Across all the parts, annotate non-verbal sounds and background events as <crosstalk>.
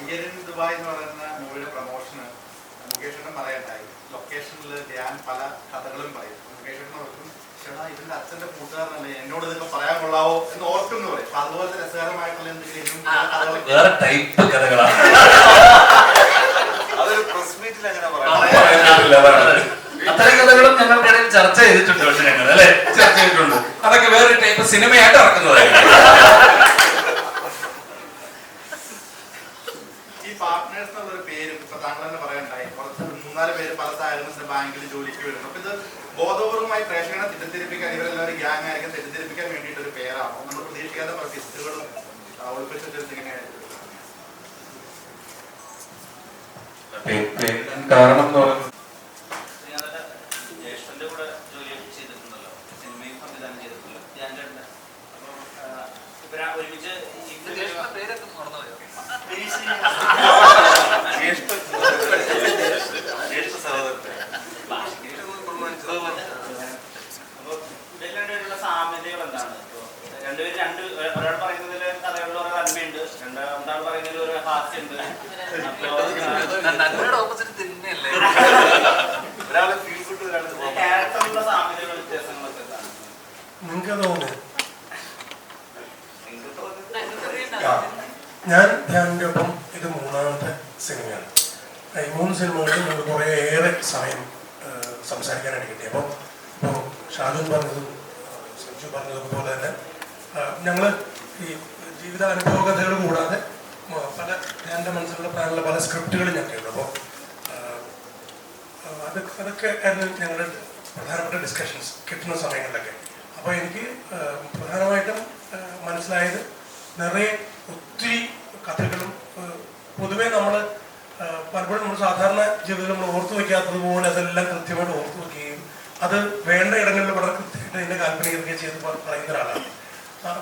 അയ്യരൻ Dubai എന്ന് പറയുന്ന മൂവിയുടെ പ്രൊമോഷന് മുകേഷേട്ടൻ പറയണ്ടായി. ലൊക്കേഷനിൽ ഞാൻ പല കഥകളും പറയും. മുകേഷേട്ടൻ ഓർക്കും ചേട്ടാ ഇതിന്റെ അച്ഛന്റെ കൂട്ടുകാരനല്ലേ? എന്നോട് ഇതൊക്കെ പറയാൻ കൊള്ളാവോ? എന്ന് ഓർക്കുന്നു പറയും. അപ്പൊ അതുപോലത്തെ രസകരമായിട്ടുള്ള എന്തെങ്കിലും വേറെ ടൈപ്പ് കഥകളാണ്. അതൊരു പ്രസ് മീറ്റിൽ അങ്ങനെ. അത്തരം കഥകളും ഞങ്ങൾക്കിടയിൽ ചർച്ച ചെയ്തിട്ടുണ്ട് പക്ഷെ ഞങ്ങൾ അല്ലെ? ചർച്ച ചെയ്തിട്ടുണ്ട്. അതൊക്കെ വേറെ ടൈപ്പ് സിനിമയായിട്ട് ഇറക്കുന്നതായിരിക്കും. പേര് എന്നുള്ള പേരും ഇപ്പൊ താങ്കൾ തന്നെ പറയണ്ടായി. കുറച്ച് മൂന്നാൽ പേര് പല സാഹചര്യത്തിൽ ബാങ്കിൽ ജോലിക്ക് വരുന്നു. അപ്പൊ ഇത് ബോധപൂർവമായി പ്രേക്ഷകനെ തെറ്റിദ്ധരിപ്പിക്കാൻ ഇവരെല്ലാവരും ഗ്യാങ് ആയിരിക്കും. തെറ്റിദ്ധരിപ്പിക്കാൻ വേണ്ടിയിട്ട് ഒരു പേരാണോ നമ്മൾ പ്രതീക്ഷിക്കാത്ത പല ടിസ്റ്റുകളും ഒളിപ്പിച്ചിട്ട് ഇങ്ങനെയായിരുന്നു കാരണം എന്ന് പറയുന്നത്? ജ്യേഷ്ഠന്റെ കൂടെ ജോലി ചെയ്തിട്ടുണ്ടല്ലോ. സിനിമയും സംവിധാനം ചെയ്തിട്ടുള്ള ധ്യാൻ ചേട്ടന്റെ അപ്പം ആ, ഇവരാ ഒരുമിച്ച് പേരൊക്കെ മറന്നുപോയോ? സാമ്യതകൾ എന്താണ്? രണ്ടുപേരും രണ്ട് ഒരാൾ പറയുന്നതിൽ കഥകളിൽ ഒരു നന്മയുണ്ട് രണ്ടാമതാൾ പറയുന്നതിൽ ഒരു തന്നെയല്ലേ? ഒരാൾ ഫീൽ ഒരാൾ ക്യാരക്ടറിലുള്ള സാമ്യതകളും വ്യത്യാസങ്ങളൊക്കെ എന്താണ്? നിങ്ങൾക്ക് തോന്നുന്നത്. ഞാൻ ധ്യാനിന്റെ ഒപ്പം ഇത് മൂന്നാമത്തെ സിനിമയാണ് ഈ മൂന്ന് സിനിമകളിൽ നമുക്ക് കുറേയേറെ സമയം സംസാരിക്കാനായിട്ട് കിട്ടി. അപ്പോൾ ഇപ്പോൾ ഷാജു പറഞ്ഞതും സഞ്ജു പറഞ്ഞതും പോലെ തന്നെ ഞങ്ങൾ ഈ ജീവിത അനുഭവ കഥകൾ കൂടാതെ പല എന്റെ മനസ്സിലുള്ള പ്ലാനുള്ള പല സ്ക്രിപ്റ്റുകളും ഞങ്ങൾക്കുണ്ട് അപ്പോൾ അത് അതൊക്കെ ആയിരുന്നു ഞങ്ങളുടെ പ്രധാനപ്പെട്ട ഡിസ്കഷൻസ് കിട്ടുന്ന സമയങ്ങളിലൊക്കെ. അപ്പോൾ എനിക്ക് പ്രധാനമായിട്ടും മനസ്സിലായത് നിറയെ ഒത്തിരി കഥകളും പൊതുവേ നമ്മൾ പലപ്പോഴും നമ്മൾ സാധാരണ ജീവിതത്തിൽ നമ്മൾ ഓർത്തു വെക്കാത്തതുപോലെ അതെല്ലാം കൃത്യമായിട്ട് ഓർത്തു വെക്കുകയും അത് വേണ്ട ഇടങ്ങളിൽ വളരെ കൃത്യമായിട്ട് അതിന്റെ കാൽപ്പനികത ചെയ്ത് പറയുന്ന ഒരാളാണ്.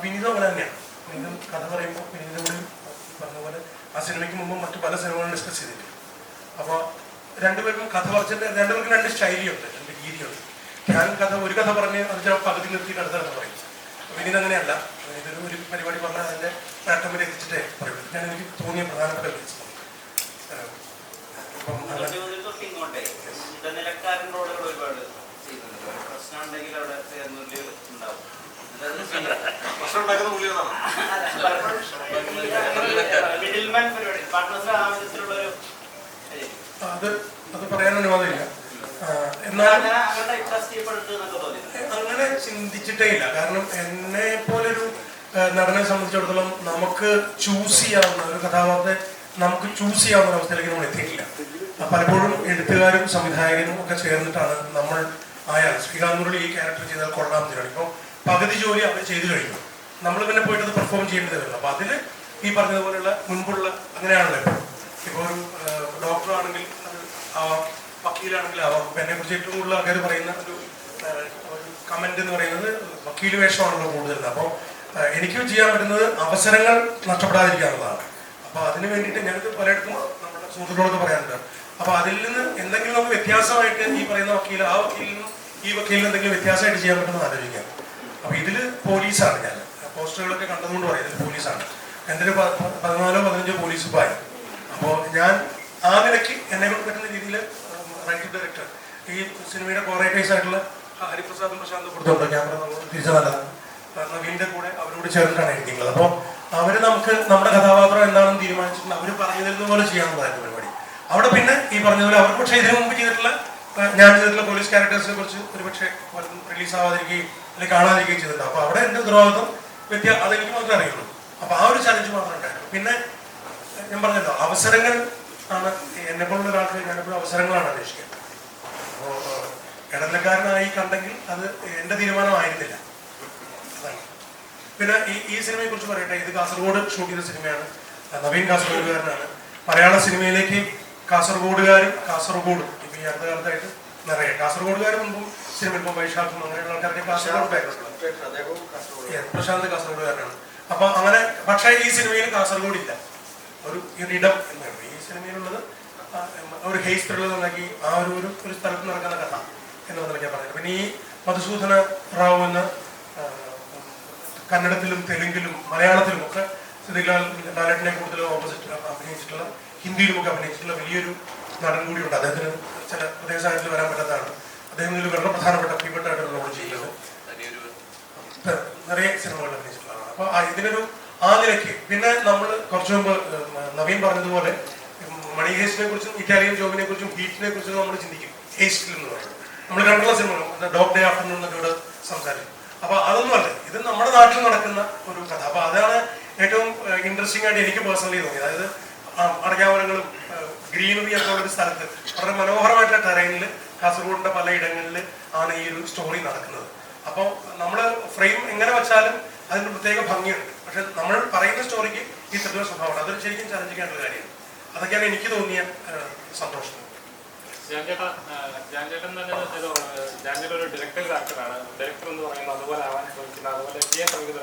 വിനീത അങ്ങനെ തന്നെയാണ്. വിനീതം കഥ പറയുമ്പോൾ വിനീതം കൂടി പറഞ്ഞ പോലെ ആ സിനിമയ്ക്ക് മുമ്പ് മറ്റു പല സിനിമകളും ഡിസ്കസ് ചെയ്തിട്ടുണ്ട്. അപ്പോൾ രണ്ടുപേർക്കും കഥ പറഞ്ഞിട്ട് രണ്ടുപേർക്കും രണ്ട് ശൈലിയുണ്ട് രണ്ട് രീതിയുണ്ട്. ഞാൻ കഥ ഒരു കഥ പറഞ്ഞ് അത് ചില പകുതി നിർത്തിയിട്ട് അടുത്ത കഥ പറയും വിനീത് അങ്ങനെയല്ല. ഇതൊരു ഒരു പരിപാടി പറഞ്ഞാൽ അതിന്റെ വരെ എത്തിച്ചിട്ടേ പറയുള്ളൂ. ഞാൻ എനിക്ക് തോന്നിയ പ്രധാനപ്പെട്ട വ്യത്യാസം അപ്പം അങ്ങനെ ചോദ്യം തൊട്ട് ഇങ്ങോട്ടേ ഇടനിലക്കാരൻ റോളുകൾ ഒരുപാട് ചെയ്യുന്നുണ്ട്. പ്രശ്നം ഉണ്ടെങ്കിൽ അവിടെ ചേർന്നുള്ളിൽ ഉണ്ടാവും. അത് അത് പറയാൻ അനുവാദമില്ല. എന്നാൽ അങ്ങനെ ചിന്തിച്ചിട്ടേ ഇല്ല. കാരണം എന്നെ പോലൊരു നടനെ സംബന്ധിച്ചിടത്തോളം നമുക്ക് ചൂസ് ചെയ്യാവുന്ന ഒരു കഥാപാത്രത്തെ നമുക്ക് ചൂസ് ചെയ്യാവുന്ന അവസ്ഥയിലേക്ക് നമ്മൾ എത്തിയിട്ടില്ല. പലപ്പോഴും എഴുത്തുകാരും സംവിധായകരും ഒക്കെ ചേർന്നിട്ടാണ് നമ്മൾ ആയാൽ ശ്രീകാന്ത് മുരളി ഈ ക്യാരക്ടർ ചെയ്താൽ കൊള്ളാം എന്നാണ് ഇപ്പോൾ പകുതി ജോലി അവർ ചെയ്തു കഴിഞ്ഞു. നമ്മൾ പിന്നെ പോയിട്ട് അത് പെർഫോം ചെയ്യേണ്ടത് വരും അപ്പോൾ അതിൽ ഈ പറഞ്ഞതുപോലെയുള്ള മുൻപുള്ള അങ്ങനെയാണല്ലോ ഇപ്പോൾ ഇപ്പോൾ ഒരു ഡോക്ടർ ആണെങ്കിൽ വക്കീലാണെങ്കിൽ ആവാം. എന്നെ കുറിച്ച് ഏറ്റവും കൂടുതൽ ആൾക്കാർ പറയുന്ന ഒരു കമന്റ് എന്ന് പറയുന്നത് വക്കീൽ വേഷമാണല്ലോ കൂടുതൽ. അപ്പോൾ എനിക്ക് ചെയ്യാൻ പറ്റുന്നത് അവസരങ്ങൾ നഷ്ടപ്പെടാതിരിക്കുക എന്നുള്ളതാണ്. അപ്പോൾ അതിന് വേണ്ടിയിട്ട് ഞങ്ങൾക്ക് പലയിടത്തും നമ്മുടെ സുഹൃത്തുക്കളോട് പറയാറുണ്ട്. അപ്പോൾ അതിൽ നിന്ന് എന്തെങ്കിലും നമുക്ക് വ്യത്യാസമായിട്ട് ഈ പറയുന്ന വക്കീൽ ആ വക്കീലിൽ നിന്നും ഈ വക്കീലിൽ എന്തെങ്കിലും വ്യത്യാസമായിട്ട് ചെയ്യാൻ പറ്റുമെന്ന് ആലോചിക്കാം. അപ്പോൾ ഇതിൽ പോലീസാണ് ഞാൻ. പോസ്റ്ററുകളൊക്കെ കണ്ടതുകൊണ്ട് പറയാം ഇതിൽ പോലീസാണ്. എന്റെ ഒരു പതിനാലോ പതിനഞ്ചോ പോലീസ് പോയി അപ്പോൾ ഞാൻ ആ നിലയ്ക്ക് എന്നെ കൊണ്ട് പറ്റുന്ന രീതിയിൽ റൈറ്റ് ഡയറക്ടർ ഈ സിനിമയുടെ കോറേറ്റേഴ്സ് ആയിട്ടുള്ള ഹരിപ്രസാദും പ്രശാന്തും കൊടുത്തുണ്ട് ക്യാമറ നമ്മൾ തിരിച്ചു നല്ലതാണ് നവീന്റെ കൂടെ അവരോട് ചേർന്നിട്ടാണ് എഴുതിയിട്ടുള്ളത്. അപ്പോൾ അവർ നമുക്ക് നമ്മുടെ കഥാപാത്രം എന്താണെന്ന് തീരുമാനിച്ചിട്ടുണ്ട്. അവർ പറഞ്ഞതിരുന്ന പോലെ ചെയ്യാവുന്നതായിരുന്നു പരിപാടി. അവിടെ പിന്നെ ഈ പറഞ്ഞതുപോലെ അവർക്ക് പക്ഷേ ഇതിനു മുമ്പ് ചെയ്തിട്ടുള്ള ഞാൻ ചെയ്തിട്ടുള്ള പോലീസ് ക്യാരക്ടേഴ്സിനെ കുറിച്ച് ഒരു പക്ഷേ റിലീസ് ആവാതിരിക്കുകയും അല്ലെങ്കിൽ കാണാതിരിക്കുകയും ചെയ്തിട്ടുണ്ട്. അപ്പൊ അവിടെ എന്റെ ഉത്തരവാദിത്വം വ്യത്യാ അതെനിക്ക് മാത്രമേ അറിയുള്ളൂ. അപ്പൊ ആ ഒരു ചലഞ്ച് മാത്രമേ ഉണ്ടായിരുന്നു പിന്നെ ഞാൻ പറഞ്ഞല്ലോ അവസരങ്ങൾ ആണ് എന്നെ പോലുള്ള ഒരാൾക്ക് ഞാനെപ്പോഴും അവസരങ്ങളാണ് അന്വേഷിക്കുന്നത് അപ്പോൾ ഇടനിലക്കാരനായി കണ്ടെങ്കിൽ അത് എന്റെ തീരുമാനമായിരുന്നില്ല. അതാണ്. പിന്നെ ഈ ഈ സിനിമയെ കുറിച്ച് പറയട്ടെ. ഇത് കാസർഗോഡ് ഷൂട്ട് ചെയ്ത സിനിമയാണ്. നവീൻ കാസർഗോഡുകാരനാണ്. മലയാള സിനിമയിലേക്ക് കാസർഗോഡുകാരും കാസർഗോഡ് ഇപ്പൊ ഈ അടുത്ത കാലത്തായിട്ട് നിറയെ കാസർഗോഡുകാർ മുമ്പും സിനിമ ഇപ്പം വൈശാഖും അങ്ങനെയുള്ള ആൾക്കാർക്ക് കാസർഗോഡ് ബാക്ക്ഗ്രൗണ്ട് പ്രശാന്ത് കാസർഗോഡുകാരനാണ്. അപ്പൊ അങ്ങനെ പക്ഷേ ഈ സിനിമയിൽ കാസർഗോഡ് ഇല്ല ഒരു ഇടം എന്നാണ് ഈ സിനിമയിലുള്ളത് ഒരു ഹെയ്സ് ത്രില്ലർ ഉണ്ടാക്കി ആ ഒരു ഒരു സ്ഥലത്ത് നടക്കുന്ന കഥ എന്നുള്ളതാണ് ഞാൻ പറഞ്ഞത് പിന്നെ ഈ മധുസൂദന റാവു എന്ന കന്നഡത്തിലും തെലുങ്കിലും മലയാളത്തിലും ഒക്കെ ശ്രീലാൽ ലാലേട്ടനെ കൂടുതൽ ഓപ്പോസിറ്റ് അഭിനയിച്ചിട്ടുള്ള ഹിന്ദിയിലുമൊക്കെ അഭിനയിച്ചിട്ടുള്ള വലിയൊരു നടൻ കൂടിയുണ്ട്. അദ്ദേഹത്തിന് ചില പ്രത്യേക സാഹചര്യത്തിൽ വരാൻ പറ്റാത്തതാണ്. അദ്ദേഹം ഇതിൽ വളരെ പ്രധാനപ്പെട്ട പ്രിയപ്പെട്ടായിട്ടുള്ള റോൾ ചെയ്യുന്നത് നിറയെ സിനിമകൾ അഭിനയിച്ചിട്ടുള്ളതാണ് അപ്പൊ ഇതിനൊരു ആ നിലയ്ക്ക് പിന്നെ നമ്മൾ കുറച്ചു മുമ്പ് നവീൻ പറഞ്ഞതുപോലെ മണി ഹേസ്റ്റിനെ കുറിച്ചും ഇറ്റാലിയൻ ജോബിനെ കുറിച്ചും ഹീറ്റിനെ കുറിച്ചും നമ്മൾ ചിന്തിക്കും. ഹേസ്റ്റിൽ എന്ന് പറയുന്നത്. നമ്മൾ കണ്ടുള്ള സിനിമകൾ ഡോഗ് ഡേ ആഫ്റ്റർനൂൺ എന്നൊക്കെ ഇവിടെ സംസാരിക്കും. അപ്പൊ അതൊന്നും അല്ല. ഇത് നമ്മുടെ നാട്ടിൽ നടക്കുന്ന ഒരു കഥ. അപ്പൊ അതാണ് ഏറ്റവും ഇൻട്രസ്റ്റിംഗ് ആയിട്ട് എനിക്ക് പേഴ്സണലി തോന്നിയത്. അതായത് അടയ്ക്കാമരങ്ങളും ഗ്രീനറി ഒക്കെ ഉള്ള ഒരു സ്ഥലത്ത് വളരെ മനോഹരമായിട്ടുള്ള ടെറൈനിൽ കാസർഗോഡിന്റെ പല ഇടങ്ങളിൽ ആണ് ഈ ഒരു സ്റ്റോറി നടക്കുന്നത്. അപ്പോൾ നമ്മൾ ഫ്രെയിം എങ്ങനെ വെച്ചാലും അതിന് പ്രത്യേക ഭംഗിയുണ്ട്. പക്ഷെ നമ്മൾ പറയുന്ന സ്റ്റോറിക്ക് ഈ ത്രില്ലർ സ്വഭാവമാണ് അതൊരു ശരിക്കും ചലഞ്ചിക്കേണ്ട ഒരു കാര്യമാണ്. അതൊക്കെയാണ് എനിക്ക് തോന്നിയ സന്തോഷം. ജാൻ ചേട്ടാ ജാൻ ചേട്ടൻ തന്നെ ഇത് ഒരു ഡയറക്ടർ ആക്ടറാണ് ഡയറക്ടർ എന്ന് പറയുന്നത് അതുപോലെ ആവാൻ ശ്രമിക്കുന്ന അതുപോലെ ചെയ്യാൻ ശ്രമിക്കുന്ന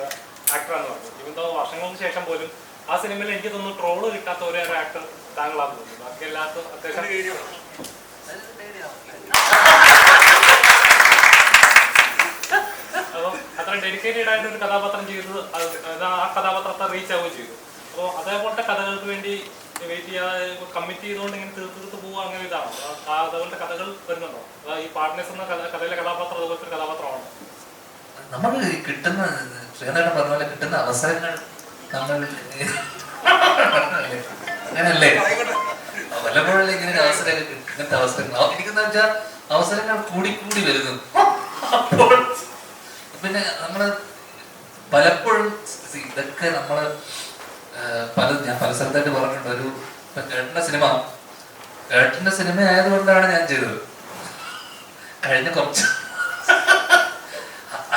ആക്ടറാന്ന് പറഞ്ഞു. ഇവന്തോ വർഷങ്ങൾക്ക് ശേഷം പോലും ആ സിനിമയിൽ എനിക്ക് തോന്നുന്നു ട്രോൾ കിട്ടാത്ത ഒരേ ഒരു ആക്ടർ താങ്കളാന്ന് തോന്നുന്നു. ബാക്കി എല്ലാത്തും അത്യാവശ്യം അപ്പം അത്ര ഡെഡിക്കേറ്റഡ് ആയിട്ട് ഒരു കഥാപാത്രം ചെയ്തത് ആ കഥാപാത്രത്തെ റീച്ച് ആവുകയും ചെയ്തു. അപ്പോൾ അതേപോലത്തെ കഥകൾക്ക് വേണ്ടി വെയിറ്റ് ചെയ്യാതെ കമ്മിറ്റ് ചെയ്തുകൊണ്ട് ഇങ്ങനെ തീർത്ത് തീർത്ത് പോവുക അങ്ങനെ ഇതാണോ. അതുപോലത്തെ കഥകൾ വരുന്നുണ്ടോ? ഈ പാർട്ട്നേഴ്സ് എന്ന കഥ കഥയിലെ കഥാപാത്രം അതുപോലത്തെ കഥാപാത്രമാണ്? നമുക്ക് കിട്ടുന്ന ശ്രീനാഥൻ പറഞ്ഞ പോലെ കിട്ടുന്ന അവസരങ്ങൾ നമ്മൾ അങ്ങനല്ലേ വല്ലപ്പോഴല്ലേ ഇങ്ങനെ ഒരു അവസരം ഇങ്ങനത്തെ അവസരങ്ങൾ. എനിക്കെന്ന് വെച്ചാൽ അവസരങ്ങൾ കൂടി കൂടി വരുന്നു. അപ്പോൾ പിന്നെ നമ്മൾ പലപ്പോഴും ഇതൊക്കെ നമ്മൾ പല ഞാൻ പല സ്ഥലത്തായിട്ട് പറഞ്ഞിട്ടുണ്ട്. ഒരു ഏട്ടന്റെ സിനിമ. ഏട്ടന്റെ സിനിമ ആയതുകൊണ്ടാണ് ഞാൻ ചെയ്തത്. കഴിഞ്ഞ കുറച്ച്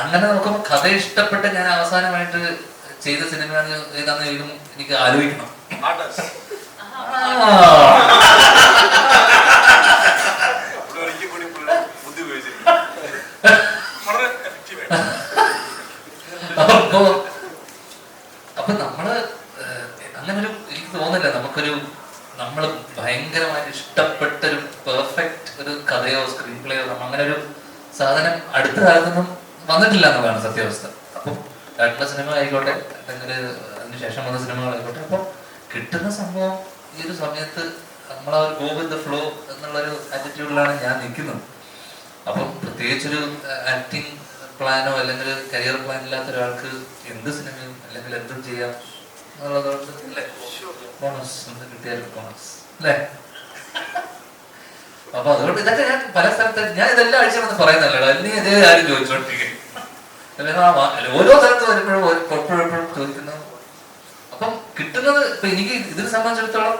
അങ്ങനെ നോക്കുമ്പോൾ കഥ ഇഷ്ടപ്പെട്ട് ഞാൻ അവസാനമായിട്ട് ചെയ്ത സിനിമ ഏതാന്ന് ചോദിക്കും എനിക്ക് ആലോചിക്കണം. അപ്പോ അപ്പൊ നമ്മൾ ഒരു എനിക്ക് തോന്നില്ല നമുക്കൊരു നമ്മൾ ഭയങ്കരമായിട്ട് ഇഷ്ടപ്പെട്ട ഒരു പെർഫെക്റ്റ് ഒരു കഥയോ സ്ക്രീൻ പ്ലേയോ അങ്ങനെ ഒരു സാധനം അടുത്ത കാലത്തൊന്നും വന്നിട്ടില്ല എന്നുള്ളതാണ് സത്യാവസ്ഥ. അപ്പം അടുത്ത സിനിമ ആയിക്കോട്ടെ അല്ലെങ്കിൽ അതിന് ശേഷം വന്ന സിനിമകളായിക്കോട്ടെ അപ്പം കിട്ടുന്ന സംഭവം ഈ ഒരു സമയത്ത് നമ്മൾ ഒരു ഗോ വിത്ത് ദ ഫ്ലോ എന്നുള്ളൊരു ആറ്റിറ്റ്യൂഡിലാണ് ഞാൻ നിൽക്കുന്നത്. അപ്പം പ്രത്യേകിച്ചൊരു ആക്ടിങ് പ്ലാനോ അല്ലെങ്കിൽ കരിയർ പ്ലാൻ ഇല്ലാത്ത ഒരാൾക്ക് എന്ത് സിനിമയും അല്ലെങ്കിൽ എന്തും ചെയ്യാം എന്നുള്ളതുകൊണ്ട് അല്ലേ ബോണസ് എന്ത് കിട്ടിയാലും ബോണസ്. അല്ലേ? അപ്പൊ അതുകൊണ്ട് ഇതൊക്കെ ഞാൻ പല സ്ഥലത്ത് ഞാൻ ഇതെല്ലാം വന്ന് പറയുന്നല്ലോ അല്ലെങ്കിൽ ഇതേ ആരും ചോദിച്ചോണ്ടിരിക്കും ഓരോ സ്ഥലത്ത് വരുമ്പോഴും എപ്പോഴെപ്പോഴും എപ്പോഴും എപ്പോഴും ചോദിക്കുന്നു. അപ്പം കിട്ടുന്നത് ഇപ്പൊ എനിക്ക് ഇതിനെ സംബന്ധിച്ചിടത്തോളം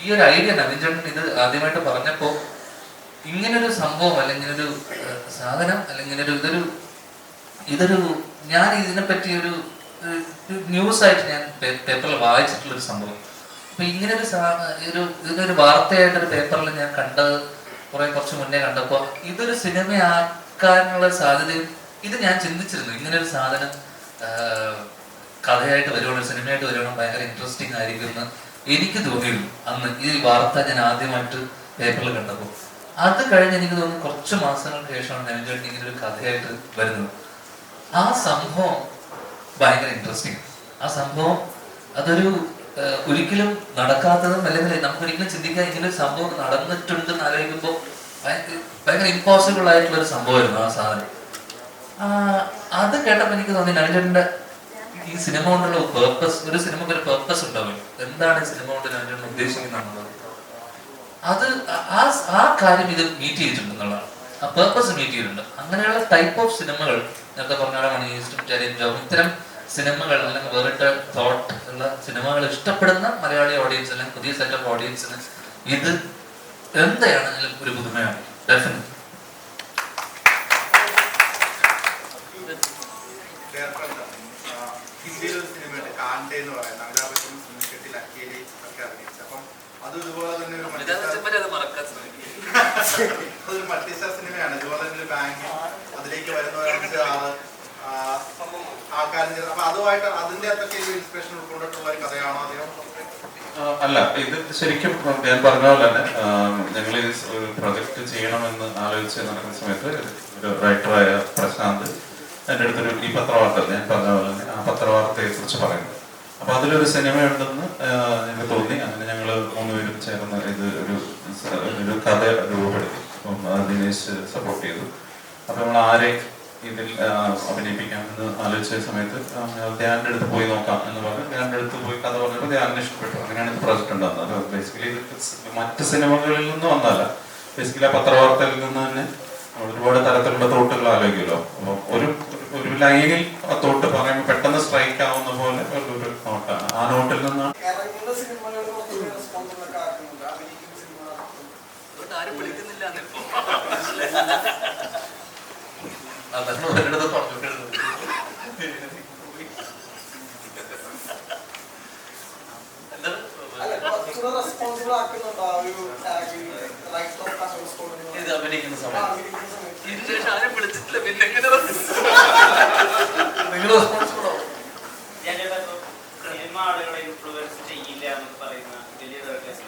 ഈ ഒരു ഐഡിയ നവീൻ ചേട്ടൻ ഇത് ആദ്യമായിട്ട് പറഞ്ഞപ്പോ ഇങ്ങനൊരു സംഭവം അല്ലെങ്കിൽ ഒരു സാധനം അല്ലെങ്കിൽ ഒരു ഇതൊരു ഇതൊരു ഞാൻ ഇതിനെ ഒരു ന്യൂസ് ആയിട്ട് ഞാൻ പേപ്പറിൽ വായിച്ചിട്ടുള്ള ഒരു സംഭവം. അപ്പൊ ഇങ്ങനെ ഒരു ഒരു ഇതിനൊരു വാർത്തയായിട്ടൊരു പേപ്പറിൽ ഞാൻ കണ്ടത് കുറെ കുറച്ച് മുന്നേ കണ്ടപ്പോ ഇതൊരു സിനിമയാക്കാനുള്ള സാധ്യതയും ഇത് ഞാൻ ചിന്തിച്ചിരുന്നു. ഇങ്ങനെ ഒരു സാധനം കഥയായിട്ട് വരുവാണ് സിനിമയായിട്ട് വരുവാണ് ഭയങ്കര ഇൻട്രസ്റ്റിംഗ് ആയിരിക്കും എന്ന് എനിക്ക് തോന്നിയിരുന്നു അന്ന് ഈ വാർത്ത ഞാൻ ആദ്യമായിട്ട് പേപ്പറിൽ കണ്ടപ്പോൾ അത് കഴിഞ്ഞ് എനിക്ക് തോന്നുന്നു കുറച്ച് മാസങ്ങൾക്ക് ശേഷമാണ് ഞാൻ ഇങ്ങനെ ഒരു കഥയായിട്ട് വരുന്നത്. ആ സംഭവം ഭയങ്കര ഇൻട്രസ്റ്റിംഗ് ആ സംഭവം അതൊരു ഒരിക്കലും നടക്കാത്തതും അല്ലെങ്കിൽ നമുക്ക് ഒരിക്കലും ചിന്തിക്കാൻ ഇങ്ങനെ ഒരു സംഭവം നടന്നിട്ടുണ്ടെന്ന് ആലോചിക്കുമ്പോൾ ഭയങ്കര ഇമ്പോസിബിൾ ആയിട്ടുള്ള ഒരു സംഭവമായിരുന്നു ആ സാധനം. അത് കേട്ടപ്പോൾ എനിക്ക് തോന്നി നടന്റെ ഈ സിനിമ കൊണ്ടുള്ള പേർപ്പസ് ഒരു സിനിമക്ക് ഒരു പേർപ്പസ് ഉണ്ടാവും. എന്താണ് ഈ സിനിമ കൊണ്ട് നവീൻ ഉദ്ദേശിക്കുന്നത് അത് ആ ആ കാര്യം ഇത് മീറ്റ് ചെയ്തിട്ടുണ്ടെന്നുള്ളതാണ്. ആ പേർപ്പസ് മീറ്റ് ചെയ്തിട്ടുണ്ട്. അങ്ങനെയുള്ള ടൈപ്പ് ഓഫ് സിനിമകൾ നേരത്തെ പറഞ്ഞ പോലെ മണി ഈസ്റ്റും ചരിയും ജോബ് ഇത്തരം സിനിമകൾ അല്ലെങ്കിൽ വേറിട്ട തോട്ട് ഉള്ള സിനിമകൾ ഇഷ്ടപ്പെടുന്ന മലയാളി ഓഡിയൻസ് അല്ലെങ്കിൽ പുതിയ സെറ്റ് ഓഫ് ഓഡിയൻസിന് ഇത് എന്താണെങ്കിലും ഒരു പുതുമയാണ്. ഡെഫിനറ്റ് ഹിന്ദിയിൽ ഒരു സിനിമയുണ്ട് കാണ്ടെ എന്ന് പറയുന്നത്. അമിതാഭ് ബച്ചൻ സുനിൽ അക്കേലി ഒക്കെ അഭിനയിച്ചു അപ്പം അത് ഇതുപോലെ തന്നെ ഒരു ശ്രമിക്കും. <laughs> അതൊരു മറ്റേ സിനിമയാണ്. ഇതുപോലെ തന്നെ ഒരു ബാങ്ക് അതിലേക്ക് വരുന്ന ഒരു അഞ്ച് ആറ് ആ, ആൾക്കാരും അപ്പൊ അതുമായിട്ട് അതിന്റെ അകത്തൊക്കെ ഇൻസ്പിറേഷൻ ഉൾക്കൊണ്ടിട്ടുള്ള ഒരു കഥയാണോ അദ്ദേഹം അല്ല ഇത് ശരിക്കും ഞാൻ പറഞ്ഞ പോലെ തന്നെ ഞങ്ങൾ ഈ ഒരു പ്രൊജക്ട് ചെയ്യണമെന്ന് ആലോചിച്ച് നടക്കുന്ന സമയത്ത് ഒരു റൈറ്ററായ പ്രശാന്ത് എന്റെ അടുത്തൊരു ഈ പത്രവാർത്ത ഞാൻ പറഞ്ഞ പോലെ തന്നെ ആ പത്രവാർത്തയെ കുറിച്ച് പറയുന്നത് അപ്പൊ അതിലൊരു സിനിമ ഉണ്ടെന്ന് ഞങ്ങൾക്ക് തോന്നി. അങ്ങനെ ഞങ്ങൾ മൂന്നുപേരും ചേർന്ന് ഇത് ഒരു ഒരു കഥ രൂപപ്പെടുത്തി. അപ്പം ദിനേശ് സപ്പോർട്ട് ചെയ്തു. അപ്പൊ നമ്മൾ ആരെ ഇതിൽ അഭിനയിപ്പിക്കാം എന്ന് ആലോചിച്ച സമയത്ത് ധ്യാനിന്റെ അടുത്ത് പോയി നോക്കാം എന്ന് പറഞ്ഞു ധ്യാനിന്റെ അടുത്ത് പോയി കഥ പറഞ്ഞപ്പോൾ ധ്യാനിന് ഇഷ്ടപ്പെട്ടു. അങ്ങനെയാണ് ഇത് പ്രൊജക്ട് ഉണ്ടാകുന്നത്. ബേസിക്കലി ഇത് മറ്റ് സിനിമകളിൽ നിന്നും വന്നല്ല ബേസിക്കലി ആ പത്രവാർത്തയിൽ നിന്ന് തന്നെ ഒരുപാട് തരത്തിലുള്ള തോട്ടുകൾ ആലോചിക്കുമല്ലോ. അപ്പോൾ ഒരു ഒരു ലൈനിൽ ആ തോട്ട് പറയുമ്പോൾ പെട്ടെന്ന് സ്ട്രൈക്ക് ആവുന്ന പോലെ ഒരു നോട്ടാണ്. ആ നോട്ടിൽ നിന്നാണ് ആരും വിളിക്കുന്നില്ല. <laughs> അതാണ് ഒരിടത്ത് ഓഫ് കൺട്രോൾ ഇത് അഭിനയിക്കുന്ന സമയത്ത്. അഭിനയിക്കുന്ന ഇതിന് ആരും വിളിച്ചിട്ടില്ല പിന്നെ എങ്ങനെ നിങ്ങൾ <laughs> റെസ്പോൺസിബിൾ ആവും. സിനിമ ആളുകളെ ഇൻഫ്ലുവൻസ് ചെയ്യില്ല പറയുന്ന വലിയ ഡയറക്ടേഴ്സ്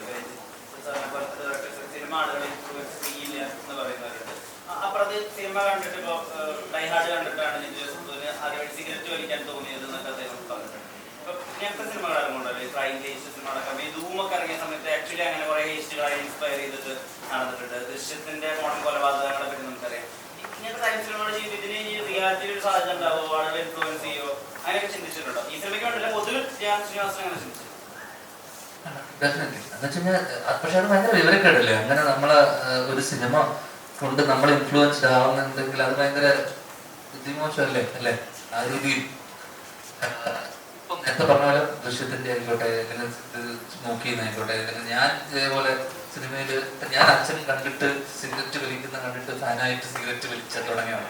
സിനിമ ആളുകളെ ഇൻഫ്ലുവൻസ് ചെയ്യില്ല എന്ന് പറയുന്നവരുണ്ട് അ- അപ്പുറത്ത് സമയത്ത് ആക്ച്വലി അങ്ങനെ കുറേ ഇൻസ്പയർ ദൃശ്യത്തിന്റെ ഒരു ഇൻഫ്ലുവൻസ് ഈ ഞാൻ ചിന്തിച്ചു പക്ഷെ അത് ഭയങ്കര വിവരക്കേടല്ലേ? അങ്ങനെ നമ്മൾ ഒരു സിനിമ കൊണ്ട് നമ്മൾ ഇൻഫ്ലുവൻസ്ഡ് ആവുന്നുണ്ടെങ്കിൽ അത് ഭയങ്കര ബുദ്ധിമോശമല്ലേ അല്ലേ? ആ രീതിയിൽ. ഇപ്പം നേരത്തെ പറഞ്ഞ പോലെ ദൃശ്യത്തിന്റെ ആയിക്കോട്ടെ അല്ലെങ്കിൽ സ്മോക്ക് ചെയ്യുന്ന ആയിക്കോട്ടെ അല്ലെങ്കിൽ ഞാൻ ഇതേപോലെ സിനിമയിൽ ഞാൻ അച്ഛൻ കണ്ടിട്ട് സിഗരറ്റ് വലിക്കുന്ന കണ്ടിട്ട് ഫാനായിട്ട് സിഗരറ്റ് വലിച്ച തുടങ്ങിയാണ്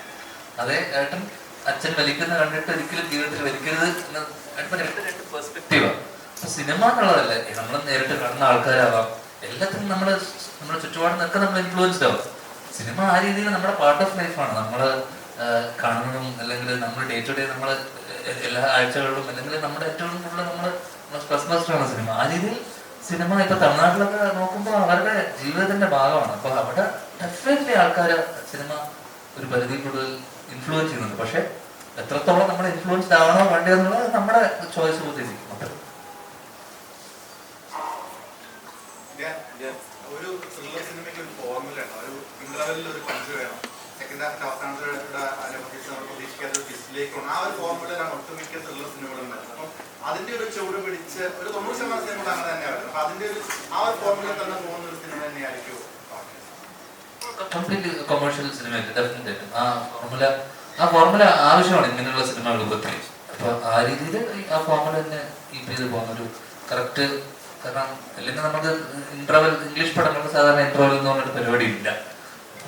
അതേ ഏട്ടൻ അച്ഛൻ വലിക്കുന്ന കണ്ടിട്ട് ഒരിക്കലും ജീവിതത്തിൽ വലിക്കരുത് എന്ന് ഏട്ടൻ രണ്ട് രണ്ട് പെർസ്പെക്റ്റീവാണ് അപ്പൊ സിനിമ എന്നുള്ളതല്ലേ നമ്മൾ നേരിട്ട് കാണുന്ന ആൾക്കാരാവാം. എല്ലാത്തിനും നമ്മൾ നമ്മുടെ ചുറ്റുപാട് നിൽക്കാൻ നമ്മൾ ഇൻഫ്ലുവൻസ്ഡ് ആവും. സിനിമ ആ രീതിയിൽ നമ്മുടെ പാർട്ട് ഓഫ് ലൈഫാണ് നമ്മൾ കാണണം അല്ലെങ്കിൽ നമ്മൾ ഡേ ടു ഡേ നമ്മൾ എല്ലാ ആഴ്ചകളിലും അല്ലെങ്കിൽ നമ്മുടെ ഏറ്റവും കൂടുതൽ നമ്മൾ സ്ട്രെസ് ബസ്റ്ററാണ് സിനിമ. ആ രീതിയിൽ സിനിമ ഇപ്പൊ തമിഴ്നാട്ടിലൊക്കെ നോക്കുമ്പോൾ അവരുടെ ജീവിതത്തിന്റെ ഭാഗമാണ്. അപ്പൊ അവിടെ ഡെഫിനറ്റ്ലി ആൾക്കാർ സിനിമ ഒരു പരിധി കൂടുതൽ ഇൻഫ്ലുവൻസ് ചെയ്യുന്നുണ്ട്. പക്ഷെ എത്രത്തോളം നമ്മൾ ഇൻഫ്ലുവൻസ്ഡ് ആവണോ വേണ്ടത് എന്നുള്ളത് നമ്മുടെ ചോയ്സ് ബുദ്ധിമുട്ട് ഞാൻ- ഞാൻ ഒരു ത്രില്ലർ സിനിമയ്ക്ക് ഒരു ഫോർമുല ഉണ്ട് ഒരു ഇന്റർവെല്ലിൽ ഒരു പഞ്ച് വേണം സെക്കൻഡ് ഹാഫിന്റെ അവസാനത്തോടെ അനുഭവിച്ച് നമ്മൾ പ്രതീക്ഷിക്കാത്ത ഒരു ഡിസ്ലേക്ക് ഉണ്ട് ആ ഒരു ഫോർമുലയിലാണ് ഒട്ടുമിക്ക ത്രില്ലർ സിനിമകളും വരുന്നത് അപ്പം അതിന്റെ ഒരു ഒരു തൊണ്ണൂറ് ശതമാനം സിനിമകൾ അങ്ങനെ തന്നെയാണ്. അപ്പൊ അതിന്റെ ഒരു ആ ഒരു ഫോർമുല തന്നെ പോകുന്ന ഒരു സിനിമ തന്നെയായിരിക്കും. കംപ്ലീറ്റ് കൊമേഴ്ഷ്യൽ സിനിമയല്ല ഡെഫിനറ്റ് ആ ഫോർമുല ആ ഫോർമുല ആവശ്യമാണ് ഇങ്ങനെയുള്ള സിനിമകൾക്ക് ഒത്തിരി അപ്പൊ ആ രീതിയിൽ ആ ഫോർമുല തന്നെ കീപ്പ് ചെയ്ത് പോകുന്ന ഒരു കറക്റ്റ് കാരണം അല്ലെങ്കിൽ നമുക്ക് ഇന്റർവൽ ഇംഗ്ലീഷ് പടങ്ങൾ സാധാരണ ഇന്റർവൽ എന്ന് പറഞ്ഞൊരു പരിപാടി ഇല്ല.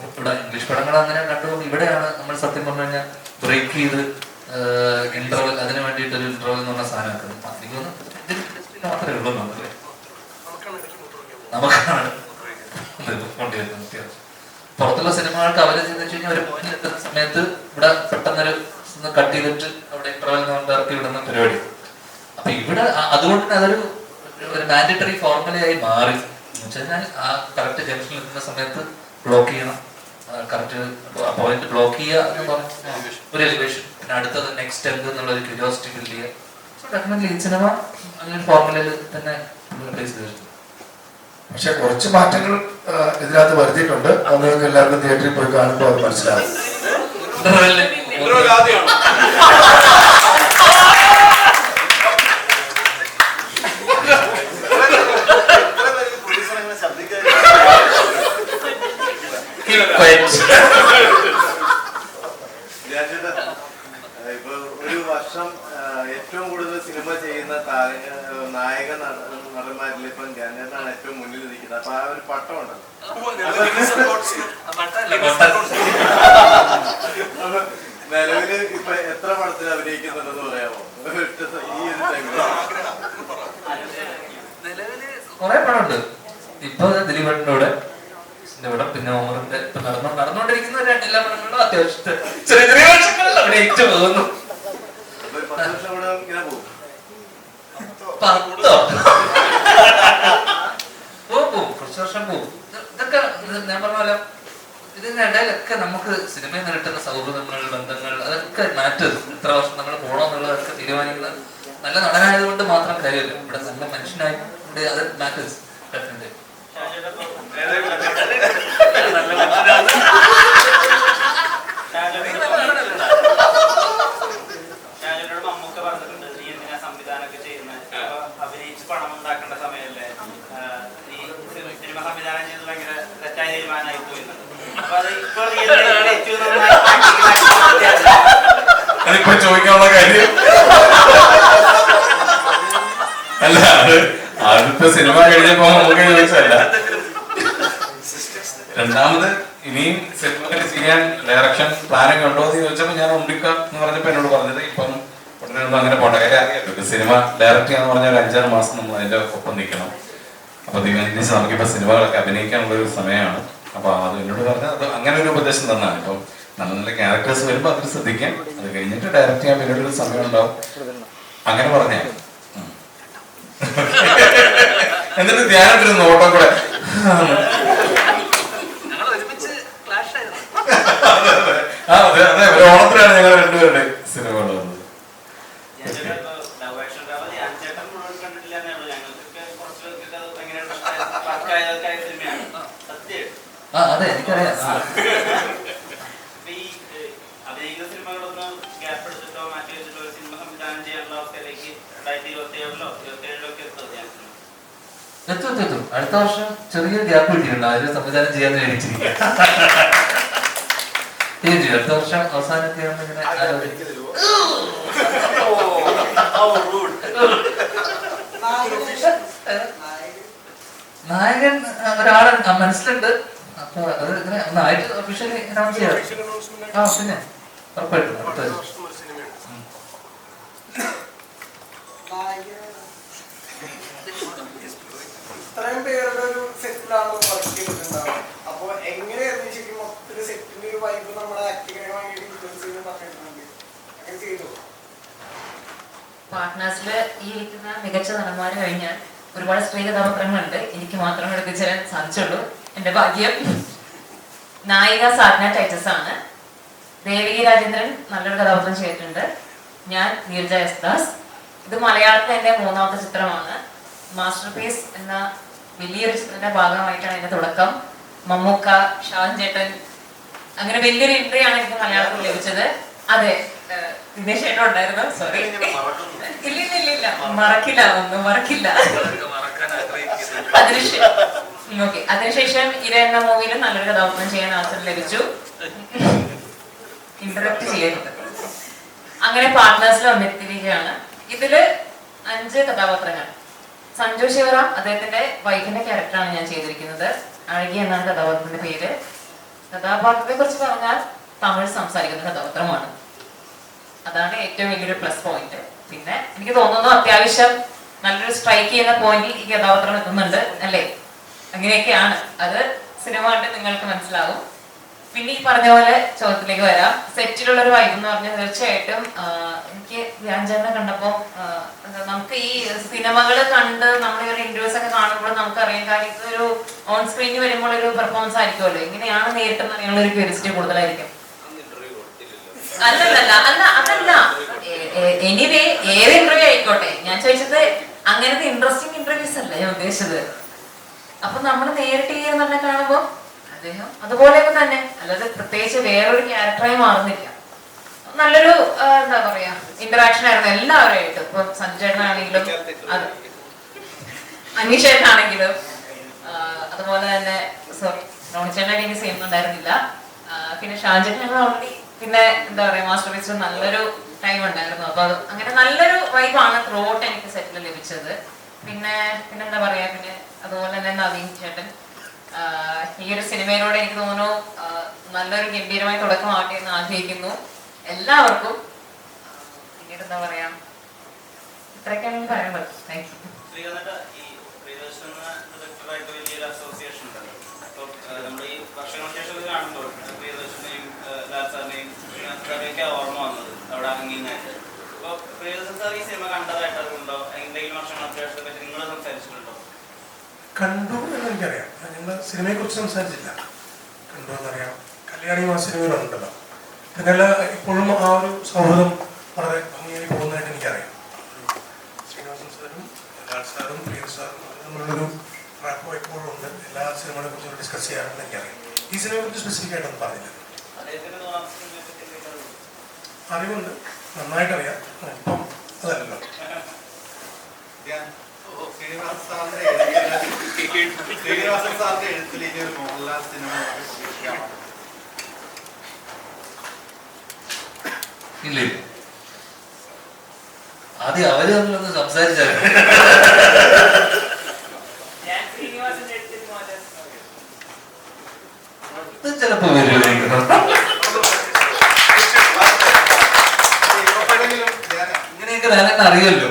ഇവിടെ ഇംഗ്ലീഷ് പടങ്ങൾ അങ്ങനെ കണ്ടുകൊണ്ട് ഇവിടെയാണ് നമ്മൾ സത്യം പറഞ്ഞു കഴിഞ്ഞാൽ ബ്രേക്ക് ചെയ്ത് ഇന്റർവൽ അതിന് വേണ്ടിയിട്ട് ഒരു ഇന്റർവൽ എന്ന് പറഞ്ഞ ആക്കുന്നത് എനിക്ക് തോന്നുന്നു ഇന്ത്യൻ ഇൻഡസ്ട്രിയിൽ മാത്രമേ ഉള്ളൂ നമുക്ക്. നമുക്കാണ് പുറത്തുള്ള സിനിമകൾക്ക് അവരെ ചെയ്തെന്ന് വെച്ച് കഴിഞ്ഞാൽ ഒരു പോയിന്റ് എത്തുന്ന സമയത്ത് ഇവിടെ പെട്ടെന്നൊരു കട്ട് ചെയ്തിട്ട് അവിടെ ഇന്റർവെൽ ഇറക്കി വിടുന്ന പരിപാടി. അപ്പൊ ഇവിടെ അതുകൊണ്ട് തന്നെ അതൊരു ഒരു മാൻഡറ്ററി ഫോർമുലയായി മാറി. വെച്ച് ആ കറക്റ്റ് ജംഗ്ഷനിൽ എത്തുന്ന സമയത്ത് ബ്ലോക്ക് ചെയ്യണം. കറക്റ്റ് പോയിന്റ് ബ്ലോക്ക് ചെയ്യുക എന്ന് പറഞ്ഞ ഒരു എലിവേഷൻ പിന്നെ അടുത്തത് നെക്സ്റ്റ് എന്ത് എന്നുള്ള ഒരു ക്യൂരിയോസിറ്റി ഫിൽ ചെയ്യുക. ഡെഫിനറ്റ്ലി ഈ സിനിമ അങ്ങനെ ഫോർമുലയിൽ തന്നെ പ്ലേസ് ചെയ്തിട്ടുണ്ട് പക്ഷെ കുറച്ച് മാറ്റങ്ങൾ ഇതിനകത്ത് വരുത്തിയിട്ടുണ്ട്. അത് നിങ്ങൾക്ക് എല്ലാവർക്കും തിയേറ്ററിൽ പോയി കാണുമ്പോൾ അത് മനസ്സിലാവും. ഇന്റർവെല്ലിൽ ഇന്റർവെൽ ആദ്യമാണ് പ്രൊഡ്യൂസർ അങ്ങനെ ശബ്ദിക്കാൻ keep quiet. ഞാൻ ചേട്ടാ, ഏഹ് ഇപ്പൊ ഒരു വർഷം ഏഹ് ഏറ്റവും കൂടുതൽ സിനിമ ചെയ്യുന്ന താരങ്ങൾ ഏഹ് നായക നട- നടന്മാരിൽ ഇപ്പം ധ്യാനാണ് ഏറ്റവും മുന്നിൽ നിൽക്കുന്നത് അപ്പൊ ആ ഒരു പട്ടം ഉണ്ടല്ലോ അപ്പൊ നിലവിൽ ഇപ്പൊ എത്ര പടത്തിൽ അഭിനയിക്കുന്നുണ്ടെന്ന് പറയാമോ ഒറ്റ സ- ഈ ഒരു ടൈമിൽ നിലവിൽ കുറെ പടമുണ്ട് ഇപ്പൊ ദിലീപേട്ടന്റെ കൂടെ ഇതിന്റെ കൂടെ പിന്നെ ഓമറിന്റെ ഇപ്പൊ നടന്നു നടന്നുകൊണ്ടിരിക്കുന്ന ഒരു എല്ലാ പടങ്ങളിലും അത്യാവശ്യത്തെ ചെറിയ ചെറിയ വേഷങ്ങളിൽ അഭിനയിച്ചു പോകുന്നു പത്തോ? പോകും കുറച്ച് വർഷം പോകും ഇത് ഇതൊക്കെ ഞാൻ പറഞ്ഞ പോലെ ഇതിന്റെ നമുക്ക് സിനിമയിൽ നിന്ന് കിട്ടുന്ന സൗഹൃദങ്ങൾ ബന്ധങ്ങൾ അതൊക്കെ മാറ്റർ ഇത്ര വർഷം നമ്മൾ പോകണമെന്നുള്ളതൊക്കെ തീരുമാനിക്കുന്നത് നല്ല നടനായതുകൊണ്ട് മാത്രം കാര്യമില്ല. ഇവിടെ നല്ല മനുഷ്യനായിട്ട് അത് മാറ്റേഴ്സ് ഡെഫിനറ്റ് നല്ല മനുഷ്യനാണ് ഷാജനോട് മമ്മൂക്ക പറഞ്ഞിട്ടുണ്ട് നീ എന്തിനാ സംവിധാനമൊക്കെ ചെയ്യുന്നത് അപ്പൊ അഭിനയിച്ച് പണം ഉണ്ടാക്കേണ്ട സമയമല്ലേ ആ, നീ സിനിമ സംവിധാനം ചെയ്ത് ഭയങ്കര തീരുമാനമായി പോയി അപ്പൊ അത് ഇപ്പൊ real life ൽ ഏറ്റവും നന്നായി ചോദിക്കാനുള്ള കാര്യം. അല്ല അത് സിനിമ കഴിഞ്ഞപ്പോ നമുക്ക് ചോദിച്ചല്ല രണ്ടാമത് ഇനിയും സിനിമകൾ ചെയ്യാൻ ഡയറക്ഷൻ പ്ലാനൊക്കെ ഉണ്ടോ എന്ന് ചോദിച്ചപ്പോ ഞാൻ ഉണ്ടിക്കാം എന്ന് പറഞ്ഞപ്പോ എന്നോട് പറഞ്ഞത് ഇപ്പം ഉടനെ അങ്ങനെ പോട്ടെ സിനിമ ഡയറക്ട് ചെയ്യാന്ന് പറഞ്ഞാൽ ഒരു അഞ്ചാറ് മാസം നമ്മൾ അതിന്റെ ഒപ്പം നിൽക്കണം. അപ്പൊ സാർക്ക് ഇപ്പോൾ സിനിമകളൊക്കെ അഭിനയിക്കാനുള്ള ഒരു സമയമാണ്. അപ്പൊ അത് എന്നോട് പറഞ്ഞാൽ അത് അങ്ങനെ ഒരു ഉപദേശം തന്നാണ്. ഇപ്പം നല്ല നല്ല ക്യാരക്ടേഴ്സ് വരുമ്പോൾ അതിൽ ശ്രദ്ധിക്കാം. അത് കഴിഞ്ഞിട്ട് ഡയറക്റ്റ് ചെയ്യാൻ പിന്നീട് ഒരു സമയം ഉണ്ടാവും. അങ്ങനെ പറഞ്ഞേ ഉം. എന്നിട്ട് ധ്യാനത്തിന് നോട്ടം കൂടെ. ആ അതെ അതെ. ഓണത്തിലാണ് ഞങ്ങൾ രണ്ടുപേരുടെ സിനിമകൾ വന്നത് ധ്യാൻചേട്ടൻ ഇപ്പൊ love action drama ധ്യാൻചേട്ടൻ മുഴുവൻ കണ്ടിട്ടില്ല എന്നേ ഉള്ളൂ. ഞങ്ങൾക്കൊക്കെ കുറച്ച് പേർക്കൊക്കെ അത് ഭയങ്കര പക്കായതൊക്കെ ആയ സിനിമയാണ് സത്യമായിട്ടും ആ അതെ എനിക്കറിയാം ആ. ഇപ്പൊ ഈ ഏഹ്, അഭിനയിക്കുന്ന സിനിമകളൊന്നും ഗ്യാപ്പ് എടുത്തിട്ടോ മാറ്റി വെച്ചിട്ടോ ഒരു സിനിമ സംവിധാനം ചെയ്യാനുള്ള അവസ്ഥയിലേക്ക് രണ്ടായിരത്തി ഇരുപത്തി ഏഴിലോ ഇരുപത്തി ഏഴിലോ ഒക്കെ എത്തും എത്തും അടുത്ത വർഷം ചെറിയൊരു ഗ്യാപ്പ് കിട്ടിയിട്ടുണ്ട്. അതിന് സംവിധാനം ചെയ്യാൻ വിചാരിച്ചിരിക്കുക ചെയ്യും ചെയ്യും. അടുത്ത വർഷം അവസാനമൊക്കെ ആലോചിക്കും. നായകൻ. ഒരാളെ മനസ്സിലുണ്ട്. പിന്നെ. ഉറപ്പായിട്ടും. ഇത്രയും പേരുടെ ഒരു സെറ്റിലാണ് വർക്ക് ചെയ്തിട്ടുണ്ടാവുക അപ്പൊ എങ്ങനെയായിരുന്നു ശരിക്കും മൊത്തത്തിൽ സെറ്റിന്റെ ഒരു വൈബ് നമ്മുടെ ആക്ടിങ്ങിനെ ഭയങ്കര ഇൻഫ്ലുവൻസ് ചെയ്ത് പറഞ്ഞിട്ടുണ്ട് അങ്ങനെ ചെയ്തു. പാർട്ട്നേഴ്സിൽ ഈ ഇരിക്കുന്ന മികച്ച നടന്മാർ കഴിഞ്ഞാൽ ഒരുപാട് സ്ത്രീ കഥാപാത്രങ്ങളുണ്ട്. എനിക്ക് മാത്രമേ എടുത്തു തരാൻ സാധിച്ചുള്ളൂ. എന്റെ ഭാഗ്യം. നായിക സാധന ടൈറ്റസ് ആണ്. ദേവികി രാജേന്ദ്രൻ നല്ലൊരു കഥാപാത്രം ചെയ്തിട്ടുണ്ട്. ഞാൻ നീർജ എസ് ദാസ് ഇത് മലയാളത്തിലെ എന്റെ മൂന്നാമത്തെ ചിത്രമാണ്. മാസ്റ്റർ പീസ് എന്ന വലിയൊരു ചിത്രത്തിന്റെ ഭാഗമായിട്ടാണ് എന്റെ തുടക്കം. മമ്മൂക്ക ഷാൻ ചേട്ടൻ. അങ്ങനെ വലിയൊരു എൻട്രി ആണ് എനിക്ക് മലയാളത്തിൽ ലഭിച്ചത്. അതെ ദിനേശ് ചേട്ടൻ ഉണ്ടായിരുന്നു. സോറി ഇല്ല ഇല്ല ഇല്ല മറക്കില്ല ഒന്നും മറക്കില്ല. അതിനുശേഷം അതിനുശേഷം ഇര എന്ന മൂവിയിൽ നല്ലൊരു കഥാപാത്രം ചെയ്യാൻ അവസരം ലഭിച്ചു. ഇന്ററപ്റ്റ് ചെയ്യരുത്. അങ്ങനെ പാർട്ട്നേഴ്സിൽ വന്നെത്തിയിരിക്കുകയാണ് ഇതിൽ അഞ്ച് കഥാപാത്രങ്ങൾ. സഞ്ജു ശിവറാം അദ്ദേഹത്തിന്റെ വൈഫിന്റെ ക്യാരക്ടറാണ് ഞാൻ ചെയ്തിരിക്കുന്നത്. അഴകി എന്നാണ് കഥാപാത്രത്തിന്റെ പേര്. കഥാപാത്രത്തെ കുറിച്ച് പറഞ്ഞാൽ തമിഴ് സംസാരിക്കുന്ന കഥാപാത്രമാണ്. അതാണ് ഏറ്റവും വലിയൊരു പ്ലസ് പോയിന്റ് പിന്നെ എനിക്ക് തോന്നുന്നു അത്യാവശ്യം നല്ലൊരു സ്ട്രൈക്ക് ചെയ്യുന്ന പോയിന്റിൽ ഈ കഥാപാത്രം എത്തുന്നുണ്ട് അല്ലേ? അങ്ങനെയൊക്കെയാണ്. അത് സിനിമ കണ്ട് നിങ്ങൾക്ക് മനസ്സിലാവും. പിന്നെ ഈ പറഞ്ഞ പോലെ ചോദ്യത്തിലേക്ക് വരാം. സെറ്റിലുള്ള ഒരു വൈബ് എന്ന് പറഞ്ഞാൽ തീർച്ചയായിട്ടും എനിക്ക് ധ്യാൻചന്ദ്രനെ കണ്ടപ്പോൾ നമുക്ക് ഈ സിനിമകൾ കണ്ട് നമ്മൾ ഒരു ഇന്റർവ്യൂസ് ഒക്കെ കാണുമ്പോൾ നമുക്ക് അറിയാം കാര്യം ഇതൊരു ഓൺ സ്ക്രീനിൽ വരുമ്പോൾ ഒരു പെർഫോമൻസ് ആയിരിക്കുമല്ലോ. എങ്ങനെയാണ് നേരിട്ടെന്ന് അറിയാനുള്ള ഒരു ക്യൂരിയോസിറ്റി കൂടുതലായിരിക്കും. അല്ലല്ല അല്ല അതല്ല. എനിവേ ഏത് ഇന്റർവ്യൂ ആയിക്കോട്ടെ. ഞാൻ ചോദിച്ചത് അങ്ങനത്തെ ഇൻട്രസ്റ്റിംഗ് ഇന്റർവ്യൂസ് അല്ല ഞാൻ ഉദ്ദേശിച്ചത്. അപ്പൊ നമ്മൾ നേരിട്ട് ഈ തന്നെ കാണുമ്പോ അദ്ദേഹം അതുപോലെയൊക്കെ തന്നെ. അല്ലാതെ പ്രത്യേകിച്ച് വേറൊരു ക്യാരക്ടറായി മാറുന്നില്ല. നല്ലൊരു എന്താ പറയാ ഇന്ററാക്ഷൻ ആയിരുന്നു എല്ലാവരുമായിട്ടും. ഇപ്പൊ സഞ്ജയനാണെങ്കിലും അതെ അനീഷേട്ടനാണെങ്കിലും അതുപോലെ തന്നെ സോറി റോണിച്ചേട്ടൻ എനിക്ക് സെയിം ഉണ്ടായിരുന്നില്ല. പിന്നെ ഷാൻചേട്ടൻ ഓൾറെഡി പിന്നെ എന്താ പറയാ മാസ്റ്റർ പീസിൽ നല്ലൊരു ടൈം ഉണ്ടായിരുന്നു. അപ്പൊ അങ്ങനെ നല്ലൊരു വൈബാണ് ത്രോട്ട് എനിക്ക് സെറ്റിൽ ലഭിച്ചത്. പിന്നെ പിന്നെ എന്താ പറയാ പിന്നെ അതുപോലെ തന്നെ നവീൻ ചേട്ടൻ. ഈ ഒരു സിനിമയിലൂടെ എനിക്ക് തോന്നുന്നു നല്ലൊരു ഗംഭീരമായ തുടക്കമാവട്ടെ എന്ന് ആഗ്രഹിക്കുന്നു. എല്ലാവർക്കും പിന്നീട് എന്താ പറയാ ഇത്രയൊക്കെയാണ് പറയാൻ പറ്റും താങ്ക് യു നമ്മൾ ഈ ഓർമ്മ വന്നത് അപ്പോൾ പ്രിയദർശൻ സാർ ഈ സിനിമ കണ്ടതായിട്ട് അതുകൊണ്ടോ എന്തെങ്കിലും വർഷങ്ങൾക്ക് പറ്റി നിങ്ങൾ സംസാരിച്ചിട്ടുണ്ടോ? കണ്ടു എന്ന് എനിക്കറിയാം. ഞങ്ങൾ സിനിമയെക്കുറിച്ച് സംസാരിച്ചില്ല. കണ്ടു എന്നറിയാം കല്യാണി ആ സിനിമയിലുണ്ടല്ലോ പിന്നല്ല ഇപ്പോഴും ആ ഒരു സൗഹൃദം വളരെ ഭംഗിയായി പോകുന്നതായിട്ട് എനിക്കറിയാം. ശ്രീനിവാസൻ സാറും ലാൽ സാറും പ്രിയ സാറും നമ്മളൊരു റാപ്പോ എപ്പോഴും ഉണ്ട്. എല്ലാ സിനിമകളെ കുറിച്ചും ഡിസ്കസ് ചെയ്യാറുണ്ട് എനിക്കറിയാം. ഈ സിനിമയെ കുറിച്ച് സ്പെസിഫിക് ആയിട്ടൊന്നും പറഞ്ഞില്ല. അറിവുണ്ട്. നന്നായിട്ടറിയാം. ഇപ്പം അതല്ലല്ലോ. <laughs> സാറിന്റെ സാറിന്റെ എഴുത്തിലേക്ക് ഒരു മോഹൻലാൽ സിനിമ? ഇല്ലേ ആദ്യം അവർ തമ്മിലൊന്ന് സംസാരിച്ചാൽ ചിലപ്പോ വരുമായിരിക്കും എപ്പോഴെങ്കിലും ഞാൻ ഇങ്ങനെയൊക്കെ ഞാനെന്നെ അറിയല്ലോ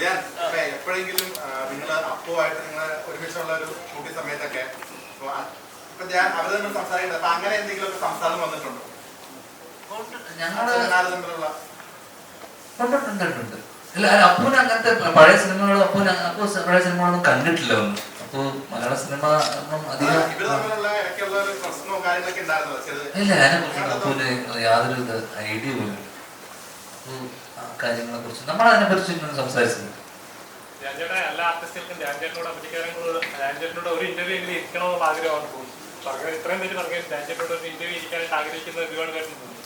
ഞാൻ ഇപ്പൊ എപ്പോഴെങ്കിലും നിങ്ങൾ അപ്പുമായിട്ട് നിങ്ങൾ ഒരുമിച്ചുള്ള ഒരു ഷൂട്ടിംഗ് സമയത്തൊക്കെ ഇപ്പൊ അ- ഇപ്പൊ ഞാൻ അവർ തമ്മിൽ സംസാരിക്കുന്നത് അപ്പൊ അങ്ങനെ എന്തെങ്കിലും സംസാരം വന്നിട്ടുണ്ടോ ഞങ്ങൾ അച്ഛനാര് തമ്മിലുള്ള ഉണ്ട്, ഉണ്ട്, ഉണ്ട്, ഉണ്ട്. ഇല്ല അപ്പൂന് അങ്ങനത്തെ പഴയ സിനിമകളും അപ്പൂന് അപ്പൊ പഴയ സിനിമകളൊന്നും കണ്ടിട്ടില്ല ഒന്നും. അപ്പോ മലയാള സിനിമ അധികം ഇല്ല അതിനെ കുറിച്ച് അപ്പൂന് യാതൊരു ഇത് ഐഡിയ പോലും ആ കാര്യങ്ങളെ കുറിച്ച് നമ്മൾ അതിനെ കുറിച്ച് ഇങ്ങനെ സംസാരിച്ചില്ല രാജേട്ടൻ എല്ലാ ആർട്ടിസ്റ്റുകൾക്കും രാജേട്ടനോട് അഭിനയിക്കാനോട് രാജേട്ടനോട് ഒരു ഇന്റർവ്യൂ എങ്കിലും ഇരിക്കണമെന്നുള്ള ആഗ്രഹമാണ് തോന്നുന്നു പറഞ്ഞ ഇത്രയും പേര് പറഞ്ഞു രാജേട്ടനോട് ഒരു ഇന്റർവ്യൂ ഇരിക്കാനായിട്ട് ആഗ്രഹിക്കുന്ന ഒരുപാട് പേരുണ്ട്. തോന്നുന്നു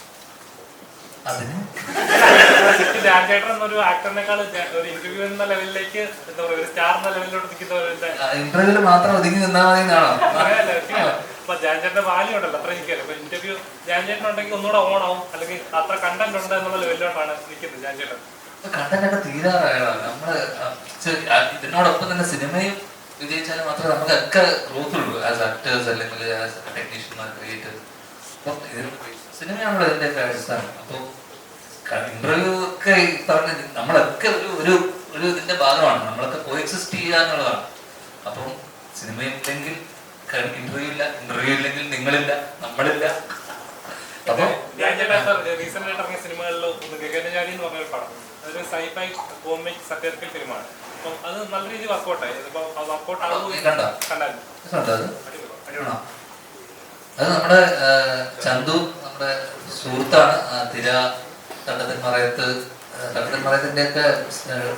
അതിന്? ശരിക്കും രാജേട്ടൻ എന്നൊരു ആക്ടറിനേക്കാൾ ഒരു ഇന്റർവ്യൂ എന്ന ലെവലിലേക്ക് എന്താ സ്റ്റാർ എന്ന ലെവലിലോട്ട് നിൽക്കുന്നവരുടെ ഇന്റർവ്യൂൽ മാത്രം ഒതുങ്ങി നിന്നാൽ മതി എന്നാണോ അങ്ങനെയല്ല ഒരിക്കലും. ഇപ്പൊ ജാൻചേട്ടന്റെ വാല്യൂ ഉണ്ടല്ലോ അത്ര എനിക്കല്ല ഇപ്പൊ ഇന്റർവ്യൂ ജാൻചേട്ടൻ ഉണ്ടെങ്കിൽ ഒന്നുകൂടെ ഓൺ ആവും അല്ലെങ്കിൽ അത്ര കണ്ടന്റ് ഉണ്ട് എന്നുള്ള ലെവലിലോട്ടാണ് നിൽക്കുന്നത് ജാൻചേട്ടൻ കണ്ടന്റൊക്കെ തീരാറായാണ് നമ്മൾ ആ, ചെ- ആ, ഇതിനോടൊപ്പം തന്നെ സിനിമയും വിജയിച്ചാൽ മാത്രമേ നമുക്കൊക്കെ ഗ്രോത്ത് ഉള്ളൂ ആസ് ആക്ടേഴ്സ് അല്ലെങ്കിൽ ആസ് ടെക്നീഷ്യന്മാർ ക്രിയേറ്റേഴ്സ് അപ്പം ഇതിന് സിനിമയാണല്ലോ ഇതിന്റെ അടിസ്ഥാനം. അപ്പോൾ ഇന്റർവ്യൂ ഒക്കെ ഈ പറഞ്ഞ നമ്മളൊക്കെ ഒരു ഒരു ഒരു ഇതിന്റെ ഭാഗമാണ്. നമ്മളൊക്കെ കോ എക്സിസ്റ്റ് ചെയ്യുക എന്നുള്ളതാണ്. അപ്പം സിനിമ ഇല്ലെങ്കിൽ ഇന്റർവ്യൂ ഇല്ല ഇന്റർവ്യൂ ഇല്ലെങ്കിൽ നിങ്ങളില്ല നമ്മളില്ല. അപ്പം റീസെന്റ് ആയിട്ട് ഇറങ്ങിയ സിനിമകളിൽ ഒന്ന് ഗഗനചാരി എന്ന് പറഞ്ഞ പടം. അതൊരു സൈഫൈ കോമിക് സറ്ററിക്കൽ ഫിലിമാണ് അപ്പം അത് നല്ല രീതിയിൽ വർക്കൗട്ടായി ആയി. വർക്കൗട്ട് രസമുണ്ടോ അത്? നമ്മുടെ ചന്തു നമ്മുടെ സുഹൃത്താണ് തിര മറയത്ത്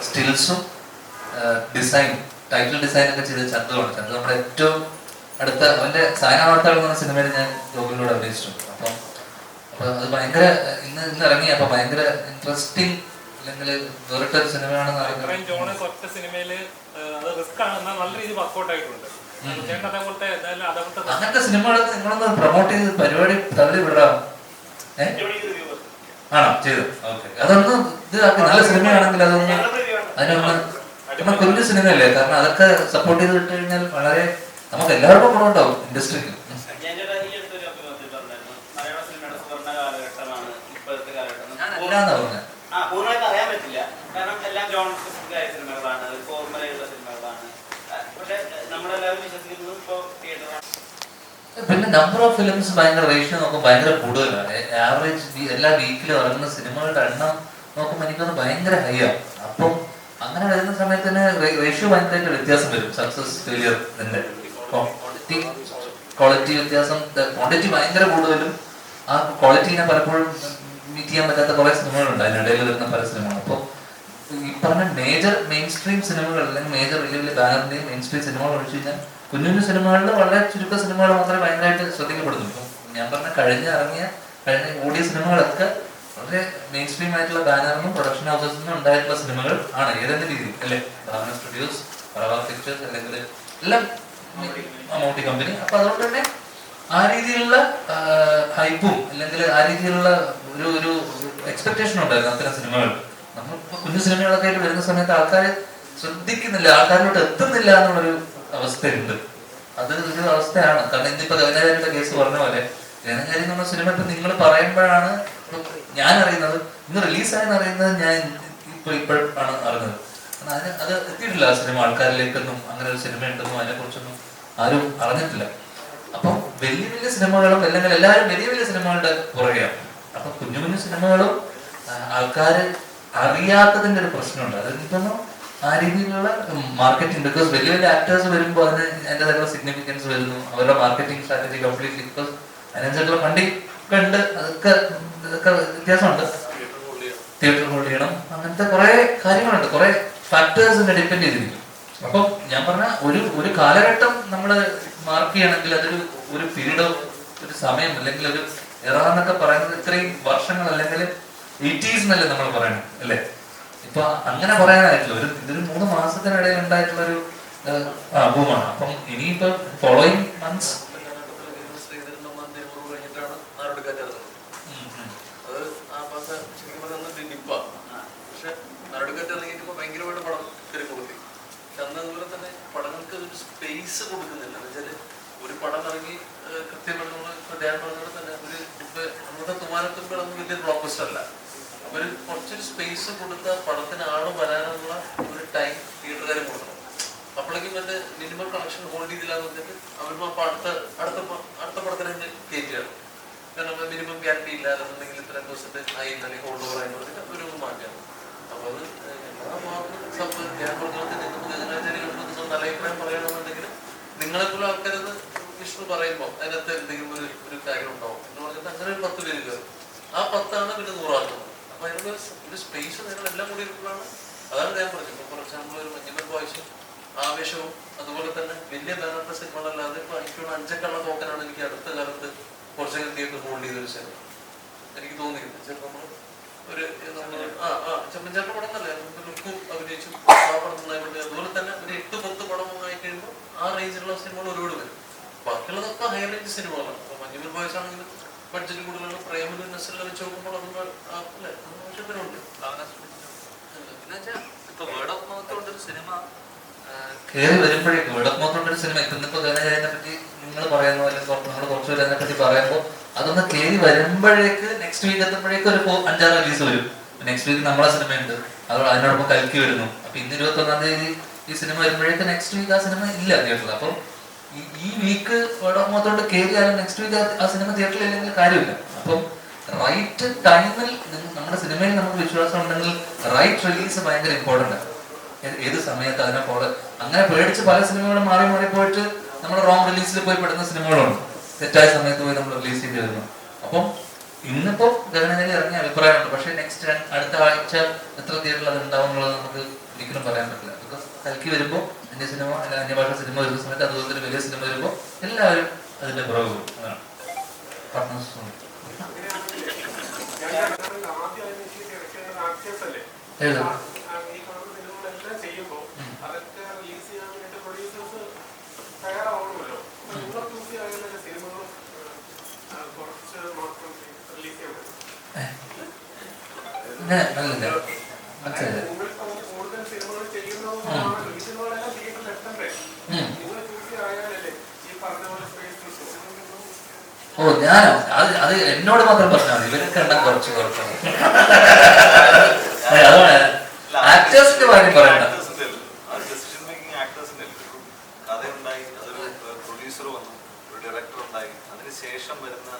സ്റ്റിൽസും ഡിസൈൻ ടൈറ്റിൽ ഡിസൈൻ ഒക്കെ ചെയ്ത ചന്തുവാണ്. ചന്തു നമ്മുടെ ഏറ്റവും അടുത്ത അവന്റെ സായനാവാർത്തകൾ എന്ന് പറഞ്ഞ സിനിമയിൽ ഞാൻ ഗോകുലിലൂടെ അഭിനയിച്ചിട്ടുണ്ട്. അപ്പം അപ്പൊ അത് ഭയങ്കര ഇന്ന് ഇന്ന് ഇറങ്ങി. അപ്പൊ ഭയങ്കര ഇൻട്രസ്റ്റിംഗ് അല്ലെങ്കിൽ വേറിട്ടൊരു സിനിമയാണെന്ന് അറിയാം അറിയുന്നത് ജോണസ് ഒറ്റ സിനിമയിൽ അത് റിസ്ക് ആണ്. എന്നാൽ നല്ല രീതിയിൽ വർക്കൗട്ട് ആയിട്ടുണ്ട്. ഉം. ഞാൻ അതേപോലത്തെ എന്തായാലും അതേപോലത്തെ അങ്ങനത്തെ സിനിമകളൊക്കെ നിങ്ങളൊന്ന് പ്രൊമോട്ട് ചെയ്ത് പരിപാടി തള്ളി വിടാം ഏഹ്? ആണോ? ചെയ്തു. ഓക്കെ. അതൊന്ന് ഇതാക്കി. നല്ല സിനിമയാണെങ്കിൽ അതൊന്ന് അതിനൊന്ന് കാരണം കുഞ്ഞു സിനിമയല്ലേ? കാരണം അതൊക്കെ സപ്പോർട്ട് ചെയ്ത് വിട്ട് കഴിഞ്ഞാൽ വളരെ നമുക്ക് എല്ലാവർക്കും ഗുണമുണ്ടാവും ഇൻഡസ്ട്രിക്ക്. അല്ലാന്നാ പറഞ്ഞത് പൂർണമായിട്ട് അറിയാൻ പറ്റില്ല. കാരണം എല്ലാം ജോൺ സ്പെസിഫിക് ആയ സിനിമകളാണ് ഒരു ഫോർമുലയുള്ള സിനിമകളാണ് ആ, പക്ഷെ നമ്മളെല്ലാവരും വിശ്വസിക്കുന്നത് ഇപ്പോൾ തിയേറ്ററാണ് പിന്നെ നമ്പർ ഓഫ് ഫിലിംസ് ഭയങ്കര റേഷ്യോ നോക്കുമ്പോൾ ഭയങ്കര കൂടുതലാണ്. ആവറേജ് എല്ലാ വീക്കിലും ഇറങ്ങുന്ന സിനിമകളുടെ എണ്ണം നോക്കുമ്പോൾ എനിക്കത് ഭയങ്കര ഹൈ ആണ് അപ്പം അങ്ങനെ വരുന്ന സമയത്ത് തന്നെ റേഷ്യോ ഭയങ്കരമായിട്ട് വ്യത്യാസം വരും. സക്സസ് ഫെയിലിയർ ഇതിന്റെ ക്വാളിറ്റി ക്വാളിറ്റി വ്യത്യാസം ക്വാണ്ടിറ്റി ഭയങ്കര കൂടുതലും. ആ ക്വാളിറ്റീനെ പലപ്പോഴും മീറ്റ് ചെയ്യാൻ പറ്റാത്ത കുറെ സിനിമകളുണ്ട് അതിനിടയിൽ വരുന്ന പല സിനിമകളും അപ്പോൾ ഈ പറഞ്ഞ മേജർ മെയിൻ സ്ട്രീം സിനിമകൾ അല്ലെങ്കിൽ മേജർ വലിയ വലിയ ബാനറിന്റെയും മെയിൻ സ്ട്രീം സിനിമകൾ ഒഴിച്ചു കഴിഞ്ഞാൽ കുഞ്ഞു കുഞ്ഞു സിനിമകളിൽ വളരെ ചുരുക്ക സിനിമകൾ മാത്രമേ ഭയങ്കരമായിട്ട് ശ്രദ്ധിക്കപ്പെടുന്നു ഇപ്പം ഞാൻ പറഞ്ഞ കഴിഞ്ഞ ഇറങ്ങിയ കഴിഞ്ഞ ഓടിയ സിനിമകളൊക്കെ വളരെ മെയിൻ സ്ട്രീം ആയിട്ടുള്ള ബാനറിനും പ്രൊഡക്ഷൻ ഹൗസസിൽ നിന്നും ഉണ്ടായിട്ടുള്ള സിനിമകൾ ആണ് ഏതെങ്കിലും രീതി അല്ലേ? ഭാവന സ്റ്റുഡിയോസ് പ്രഭാ പിക്ചേഴ്സ് അല്ലെങ്കിൽ എല്ലാം മമ്മൂട്ടി കമ്പനി അപ്പൊ അതുകൊണ്ട് തന്നെ ആ രീതിയിലുള്ള ഹൈപ്പും അല്ലെങ്കിൽ ആ രീതിയിലുള്ള ഒരു ഒരു എക്സ്പെക്ടേഷൻ ഉണ്ടായിരുന്നു അത്തരം സിനിമകൾ. നമ്മൾ കുഞ്ഞു സിനിമകളൊക്കെ ആയിട്ട് വരുന്ന സമയത്ത് ആൾക്കാർ ശ്രദ്ധിക്കുന്നില്ല ആൾക്കാരിലോട്ട് എത്തുന്നില്ല എന്നുള്ളൊരു അവസ്ഥയുണ്ട്. അത് ഒരു അവസ്ഥയാണ്. കാരണം ഇന്നിപ്പോ ഗവനാചാര്യയുടെ കേസ് പറഞ്ഞ പോലെ ഗവനാചാരി എന്ന് സിനിമ ഇപ്പൊ നിങ്ങൾ പറയുമ്പോഴാണ് ഞാൻ അറിയുന്നത്. ഇന്ന് റിലീസായെന്ന് അറിയുന്നത് ഞാൻ ഇപ്പൊ ഇപ്പോഴാണ് അറിഞ്ഞത്. അതിന് അത് എത്തിയിട്ടില്ല ആ സിനിമ. ആൾക്കാരിലേക്കൊന്നും അങ്ങനെ ഒരു സിനിമ ഉണ്ടെന്നും അതിനെ കുറിച്ചൊന്നും ആരും അറിഞ്ഞിട്ടില്ല. അപ്പം വലിയ വലിയ സിനിമകളും അല്ലെങ്കിൽ എല്ലാവരും വലിയ വലിയ സിനിമകളുടെ പുറകെയാണ്. അപ്പൊ കുഞ്ഞു കുഞ്ഞു സിനിമകളും ആൾക്കാർ അറിയാത്തതിന്റെ ഒരു പ്രശ്നമുണ്ട്. അത് എനിക്ക് തോന്നുന്നു ആ രീതിയിലുള്ള മാർക്കറ്റിംഗ് ബിക്കോസ് വലിയ വലിയ ആക്ടേഴ്സ് വരുമ്പോൾ അതിന് അതിന്റെതായിട്ടുള്ള സിഗ്നിഫിക്കൻസ് വരുന്നു. അവരുടെ മാർക്കറ്റിംഗ് സ്ട്രാറ്റജി കംപ്ലീറ്റ്ലി ബിക്കോസ് അതിനനുസരിച്ചുള്ള ഫണ്ടിങ് ഒക്കെ ഉണ്ട്. അതൊക്കെ ഇതൊക്കെ വ്യത്യാസമുണ്ട്. തിയേറ്റർ ഹോൾഡ് ചെയ്യണം. അങ്ങനത്തെ കുറെ കാര്യങ്ങളുണ്ട്. കുറെ ഫാക്ടേഴ്സിനെ ഡിപ്പെൻഡ് ചെയ്തിരിക്കും അപ്പം ഞാൻ പറഞ്ഞ ഒരു ഒരു കാലഘട്ടം നമ്മൾ മാർക്ക് ചെയ്യണമെങ്കിൽ അതൊരു ഒരു പീരീഡോ ഒരു സമയം അല്ലെങ്കിൽ ഒരു എറ എന്നൊക്കെ പറയുന്നത് ഇത്രയും വർഷങ്ങൾ അല്ലെങ്കിൽ എയ്റ്റീസ് എന്നല്ലേ നമ്മൾ പറയണം അല്ലേ? ഇപ്പൊ അങ്ങനെ പറയാനായിട്ടില്ല ഒരു ഇതൊരു മൂന്ന് മാസത്തിനിടയിൽ ഉണ്ടായിട്ടുള്ള ഒരു ഭൂമാണ്. അപ്പം ഇനിയിപ്പോ ഫോളോയിങ് മന്ത്സ് സ്പേസ് കൊടുക്കുന്നില്ല എന്ന് ഒരു പടം ഇറങ്ങി കൃത്യമായിട്ട് നമ്മൾ ധ്യാനം തന്നെ ഒരു ഇപ്പൊ നമ്മുടെ തുമാനത്തുമ്പോഴൊന്നും വലിയ ബ്ലോക്ക് ബസ്റ്റർ അല്ല അപ്പൊ ഒരു കുറച്ചൊരു സ്പേസ് കൊടുത്ത പടത്തിന് ആൾ വരാനുള്ള ഒരു ടൈം തിയേറ്ററുകാരും കൊടുക്കണം. അപ്പോഴേക്കും മറ്റേ മിനിമം കളക്ഷൻ ഹോൾഡ് ചെയ്തില്ലാന്ന് പറഞ്ഞിട്ട് അവരും അപ്പൊ അടുത്ത അടുത്ത അടുത്ത പടത്തിന് തന്നെ കയറ്റുകയാണ് കാരണം മിനിമം ഗ്യാരണ്ടി ഇല്ല എന്നുണ്ടെങ്കിൽ ഇത്ര ദിവസത്തെ ആയി അല്ലെങ്കിൽ ഹോൾഡ് ഓവർ ആയി പറഞ്ഞിട്ട് മാറ്റാണ് അപ്പോൾ അത് എല്ലാ ഭാഗത്തും സംഭവം ഞാൻ പറഞ്ഞ പോലെ തന്നെ നമുക്ക് ഗഗനാചാര്യകളുടെ നല്ല അഭിപ്രായം പറയണമെന്നുണ്ടെങ്കിൽ നിങ്ങളെപ്പോലും ആൾക്കാരത് വിഷ്ണു പറയുമ്പോൾ അതിനകത്ത് എന്തെങ്കിലും ഒരു ഒരു കാര്യം ഉണ്ടാവും എന്ന് പറഞ്ഞിട്ട് അങ്ങനെ ഒരു പത്ത് പേര് കയറും ആ പത്താണ് പിന്നെ നൂറാക്കുന്നത് അപ്പൊ അതിനുള്ള ഒരു സ്പേസ് നിങ്ങൾ എല്ലാം കൂടി ഇരിക്കുമ്പോഴാണ് അതാണ് ഞാൻ പറഞ്ഞത്. ഫോർ എക്സാമ്പിൾ ഒരു മഞ്ഞുമൽ ബോയ്സും ആവേശവും അതുപോലെ തന്നെ വലിയ ബാനറിന്റെ സിനിമകളല്ലാതെ ഇപ്പൊ എനിക്ക് തോന്നുന്നു അഞ്ചക്കള്ള തോക്കനാണ് എനിക്ക് അടുത്ത കാലത്ത് കുറച്ചൊക്കെ തിയേറ്റർ ഹോൾഡ് ചെയ്തൊരു സിനിമ എനിക്ക് തോന്നിയിരുന്നു ചിലപ്പോൾ നമ്മൾ ഒരു ആ ആ ചെമ്പഞ്ചാട്ട പടം തന്നെ ലുക്കും അഭിനയിച്ചു ആ പടം നന്നായിട്ട് അതുപോലെ തന്നെ ഒരു എട്ട് പത്ത് പടം ആയി കഴിയുമ്പോൾ ആ റേഞ്ചിലുള്ള സിനിമകൾ ഒരുപാട് വരും. ബാക്കിയുള്ളതൊക്കെ ഹൈ റേഞ്ച് സിനിമകളാണ് അപ്പൊ മഞ്ഞുമൽ ബോയ്സ് ആണെങ്കിലും ബഡ്ജറ്റ് കൂടുതലുള്ള പ്രൈമറി നെസ്സെല്ലാം വെച്ച് നോക്കുമ്പോൾ അതൊന്നും അല്ലേ? പിന്നെ വെച്ചാ ഇപ്പൊ വേർഡ് ഓഫ് മൗത്ത് കൊണ്ടൊരു സിനിമ കയറി വരുമ്പോഴേക്കും വേർഡ് ഓഫ് മൗത്ത് കൊണ്ടൊരു സിനിമ ഇപ്പൊ ഇന്നിപ്പോ ഗാനചാര്യനെ പറ്റി നിങ്ങൾ പറയുന്നു അല്ലെങ്കിൽ നമ്മൾ കുറച്ച് പേര് അതിനെ പറ്റി പറയുമ്പോൾ അതൊന്ന് കയറി വരുമ്പോഴേക്ക് നെക്സ്റ്റ് വീക്ക് എത്തുമ്പോഴേക്കും ഒരു അഞ്ചാറ് റിലീസ് വരും. നെക്സ്റ്റ് വീക്ക് നമ്മളെ സിനിമയുണ്ട്. അത് അതിനോടൊപ്പം കൽക്കി വരുന്നു. അപ്പൊ ഇന്ന് ഇരുപത്തി ഒന്നാം തീയതി ഈ സിനിമ വരുമ്പോഴേക്ക് നെക്സ്റ്റ് വീക്ക് ആ സിനിമ ഇല്ല തിയേറ്ററിൽ അപ്പം ഈ- വീക്ക് വേർഡ് ഓഫ് മൗത്ത് കൊണ്ട് കയറിയാലും നെക്സ്റ്റ് വീക്ക് ആ സിനിമ തിയേറ്ററിൽ അല്ലെങ്കിൽ കാര്യമില്ല. അപ്പം റൈറ്റ് ടൈമിൽ നമ്മുടെ സിനിമയിൽ നമുക്ക് വിശ്വാസം ഉണ്ടെങ്കിൽ റൈറ്റ് റിലീസ് ഭയങ്കര ഇമ്പോർട്ടന്റ് ആണ് ഏത് സമയത്ത് അതിനെ പോലെ അങ്ങനെ പേടിച്ച് പല സിനിമകളും മാറി മാറി പോയിട്ട് നമ്മൾ റോങ് റിലീസിൽ പോയി പെടുന്ന സിനിമകളുണ്ട് തെറ്റായ സമയത്ത് പോയി നമ്മൾ റിലീസ് ചെയ്ത് വരുന്നു. അപ്പം ഇന്നിപ്പോ ഗഗനനിൽ ഇറങ്ങിയ അഭിപ്രായമുണ്ട്. പക്ഷേ നെക്സ്റ്റ് അടുത്ത ആഴ്ച എത്ര തിയേറ്ററിൽ അത് ഉണ്ടാവും എന്നുള്ളത് നമുക്ക് ഒരിക്കലും പറയാൻ പറ്റില്ല. ബിക്കോസ് കൽക്കി വരുമ്പോൾ അന്യ സിനിമ അല്ലെങ്കിൽ അന്യഭാഷ സിനിമ വരുന്ന സമയത്ത് അതുപോലെ തന്നെ വലിയ സിനിമ വരുമ്പോൾ എല്ലാവരും അതിന്റെ പുറകെ പോകും. അതാണ് അല്ലേ ഏത് റിലീസ് ചെയ്യാൻ വേണ്ടിയിട്ട് പ്രൊഡ്യൂസേഴ്സ് തയ്യാറാവണമല്ലോ അപ്പൊ നിങ്ങൾ ചൂസ് ചെയ്യാനുള്ള സിനിമകളും ആ, കുറച്ച് മാത്രം റിലീസ് ചെയ്യാൻ പറ്റും അങ്ങനെ നല്ലത് മനസ്സിലായത് നിങ്ങൾ കൂടുതൽ സിനിമകൾ ചെയ്യുന്നതുകൊണ്ടാണ് ഈ സിനിമകളെല്ലാം തിയേറ്ററിൽ എത്തണ്ടേ ഉം. നിങ്ങൾ ചൂസ് ചെയ്യായാലല്ലേ ഈ പറഞ്ഞ പോലെ സ്പേസ് കിട്ടും ഓ ഞാനോ? അത് അത് എന്നോട് മാത്രം പറഞ്ഞാൽ ഇവരൊക്കെ എണ്ണം കുറച്ച് കുറക്കണം അതാണ്. ആക്ടേഴ്സിന്റെ കാര്യം പറയണ്ട. അതിനുശേഷം വരുന്ന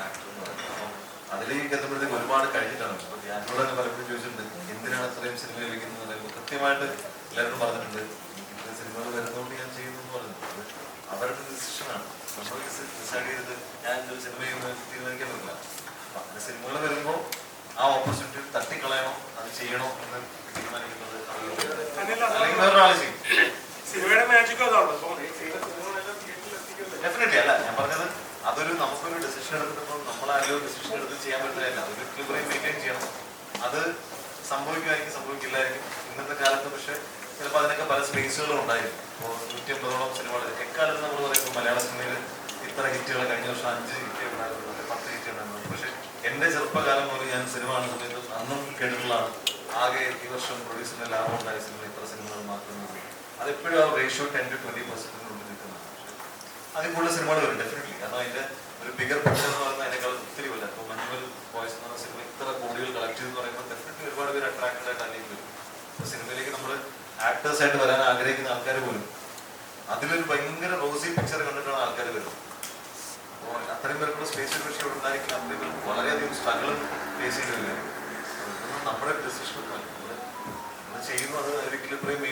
ആക്ടർ എന്ന് പറയുന്നത്. അപ്പം അതിലേക്ക് എത്തുമ്പോഴത്തേക്ക് ഒരുപാട് കഴിഞ്ഞിട്ടാണ്. ഞാനോട് തന്നെ പലപ്പോഴും ചോദിച്ചിട്ടുണ്ട് എന്തിനാണ് അത്രയും സിനിമ ലഭിക്കുന്നത് എന്ന് കൃത്യമായിട്ട് എല്ലാവരും പറഞ്ഞിട്ടുണ്ട് ഇത്ര സിനിമകൾ വരുന്നതുകൊണ്ട് ഞാൻ ചെയ്യുന്നു എന്ന് പറയുന്നത് അവരുടെ ഡിസിഷനാണ് നമ്മൾ ഡിസൈഡ് ഞാൻ ഒരു സിനിമ ചെയ്യുന്നത് തീരുമാനിക്കാൻ പറ്റില്ല വരുമ്പോൾ ആ ഓപ്പർച്യൂണിറ്റി തട്ടിക്കളയണോ അത് ചെയ്യണോ എന്ന് തീരുമാനിക്കുന്നത് അല്ലെങ്കിൽ വേറൊരാളെ ചെയ്യും സിനിമയുടെ മാജിക്കോ ഡെഫിനറ്റ്ലി അല്ല ഞാൻ പറഞ്ഞത് അതൊരു നമുക്കൊരു ഡിസിഷൻ എടുത്തിട്ടപ്പോൾ നമ്മളാരും ഡിസിഷൻ എടുത്ത് ചെയ്യാൻ പറ്റുന്നതല്ല അതൊരു ഇക്വിലിബ്രിയം മെയിന്റെയിൻ ചെയ്യണം. അത് സംഭവിക്കുമായിരിക്കും സംഭവിക്കില്ലായിരിക്കും ഇന്നത്തെ കാലത്ത്. പക്ഷെ ചിലപ്പോൾ അതിനൊക്കെ പല സ്പേസുകളും ഉണ്ടായിരുന്നു. ഇപ്പോൾ നൂറ്റി അമ്പതോളം സിനിമകൾ എക്കാലത്ത് നമ്മൾ പറയുമ്പോൾ മലയാള സിനിമയിൽ ഇത്ര ഹിറ്റുകൾ കഴിഞ്ഞ വർഷം അഞ്ച് ഹിറ്റ് ഉണ്ടായിരുന്നു. പത്ത് ഹിറ്റ് ഉണ്ടായിരുന്നു. പക്ഷെ എന്റെ ചെറുപ്പകാലം മുതൽ ഞാൻ സിനിമ കാണുന്ന സമയത്ത് അന്നും കേട്ടിട്ടുള്ളതാണ്. ആകെ ഈ വർഷം പ്രൊഡ്യൂസറിന് ലാഭം ഉണ്ടായ സിനിമ ഇത്ര സിനിമകൾ മാത്രമേ അതെപ്പോഴും ആ റേഷ്യോ ടെൻ ടു ട്വന്റി കൊണ്ട് നിൽക്കുന്നതാണ്. അതിൽ കൂടുതൽ സിനിമകൾ വരും ഡെഫിനറ്റ്ലി കാരണം അതിന്റെ ഒരു ബിഗർ പിക്ചർ എന്ന് പറയുന്നത് അതിനേക്കാൾ ഒത്തിരി വല്ല ഇപ്പോൾ മഞ്ഞുമൽ ബോയ്സ് എന്ന് പറഞ്ഞ സിനിമ ഇത്ര കോടികൾ കളക്ട് ചെയ്തെന്ന് പറയുമ്പോൾ ഡെഫിനറ്റ്ലി ഒരുപാട് പേര് അട്രാക്റ്റഡ് ആയിട്ട് അല്ലെങ്കിൽ വരും. സിനിമയിലേക്ക് നമ്മൾ ആക്ടേഴ്സ് ആയിട്ട് വരാൻ ആഗ്രഹിക്കുന്ന ആൾക്കാർ പോലും. അതിലൊരു ഭയങ്കര റോസി പിക്ചർ കണ്ടിട്ടാണ് ആൾക്കാർ വരുന്നത്. അപ്പോൾ അത്രയും പേർക്കുള്ള സ്പേസ് പക്ഷേ ഇവിടെ ഉണ്ടായിരിക്കുന്ന അത്രയും വളരെയധികം സ്ട്രഗിളും ഫേസ് ചെയ്ത് വരികയാണ് അതൊന്നും നമ്മുടെ ഡിസിഷൻ നമ്മൾ ചെയ്യുന്നു അത് ഒരിക്കലും ഇത്രയും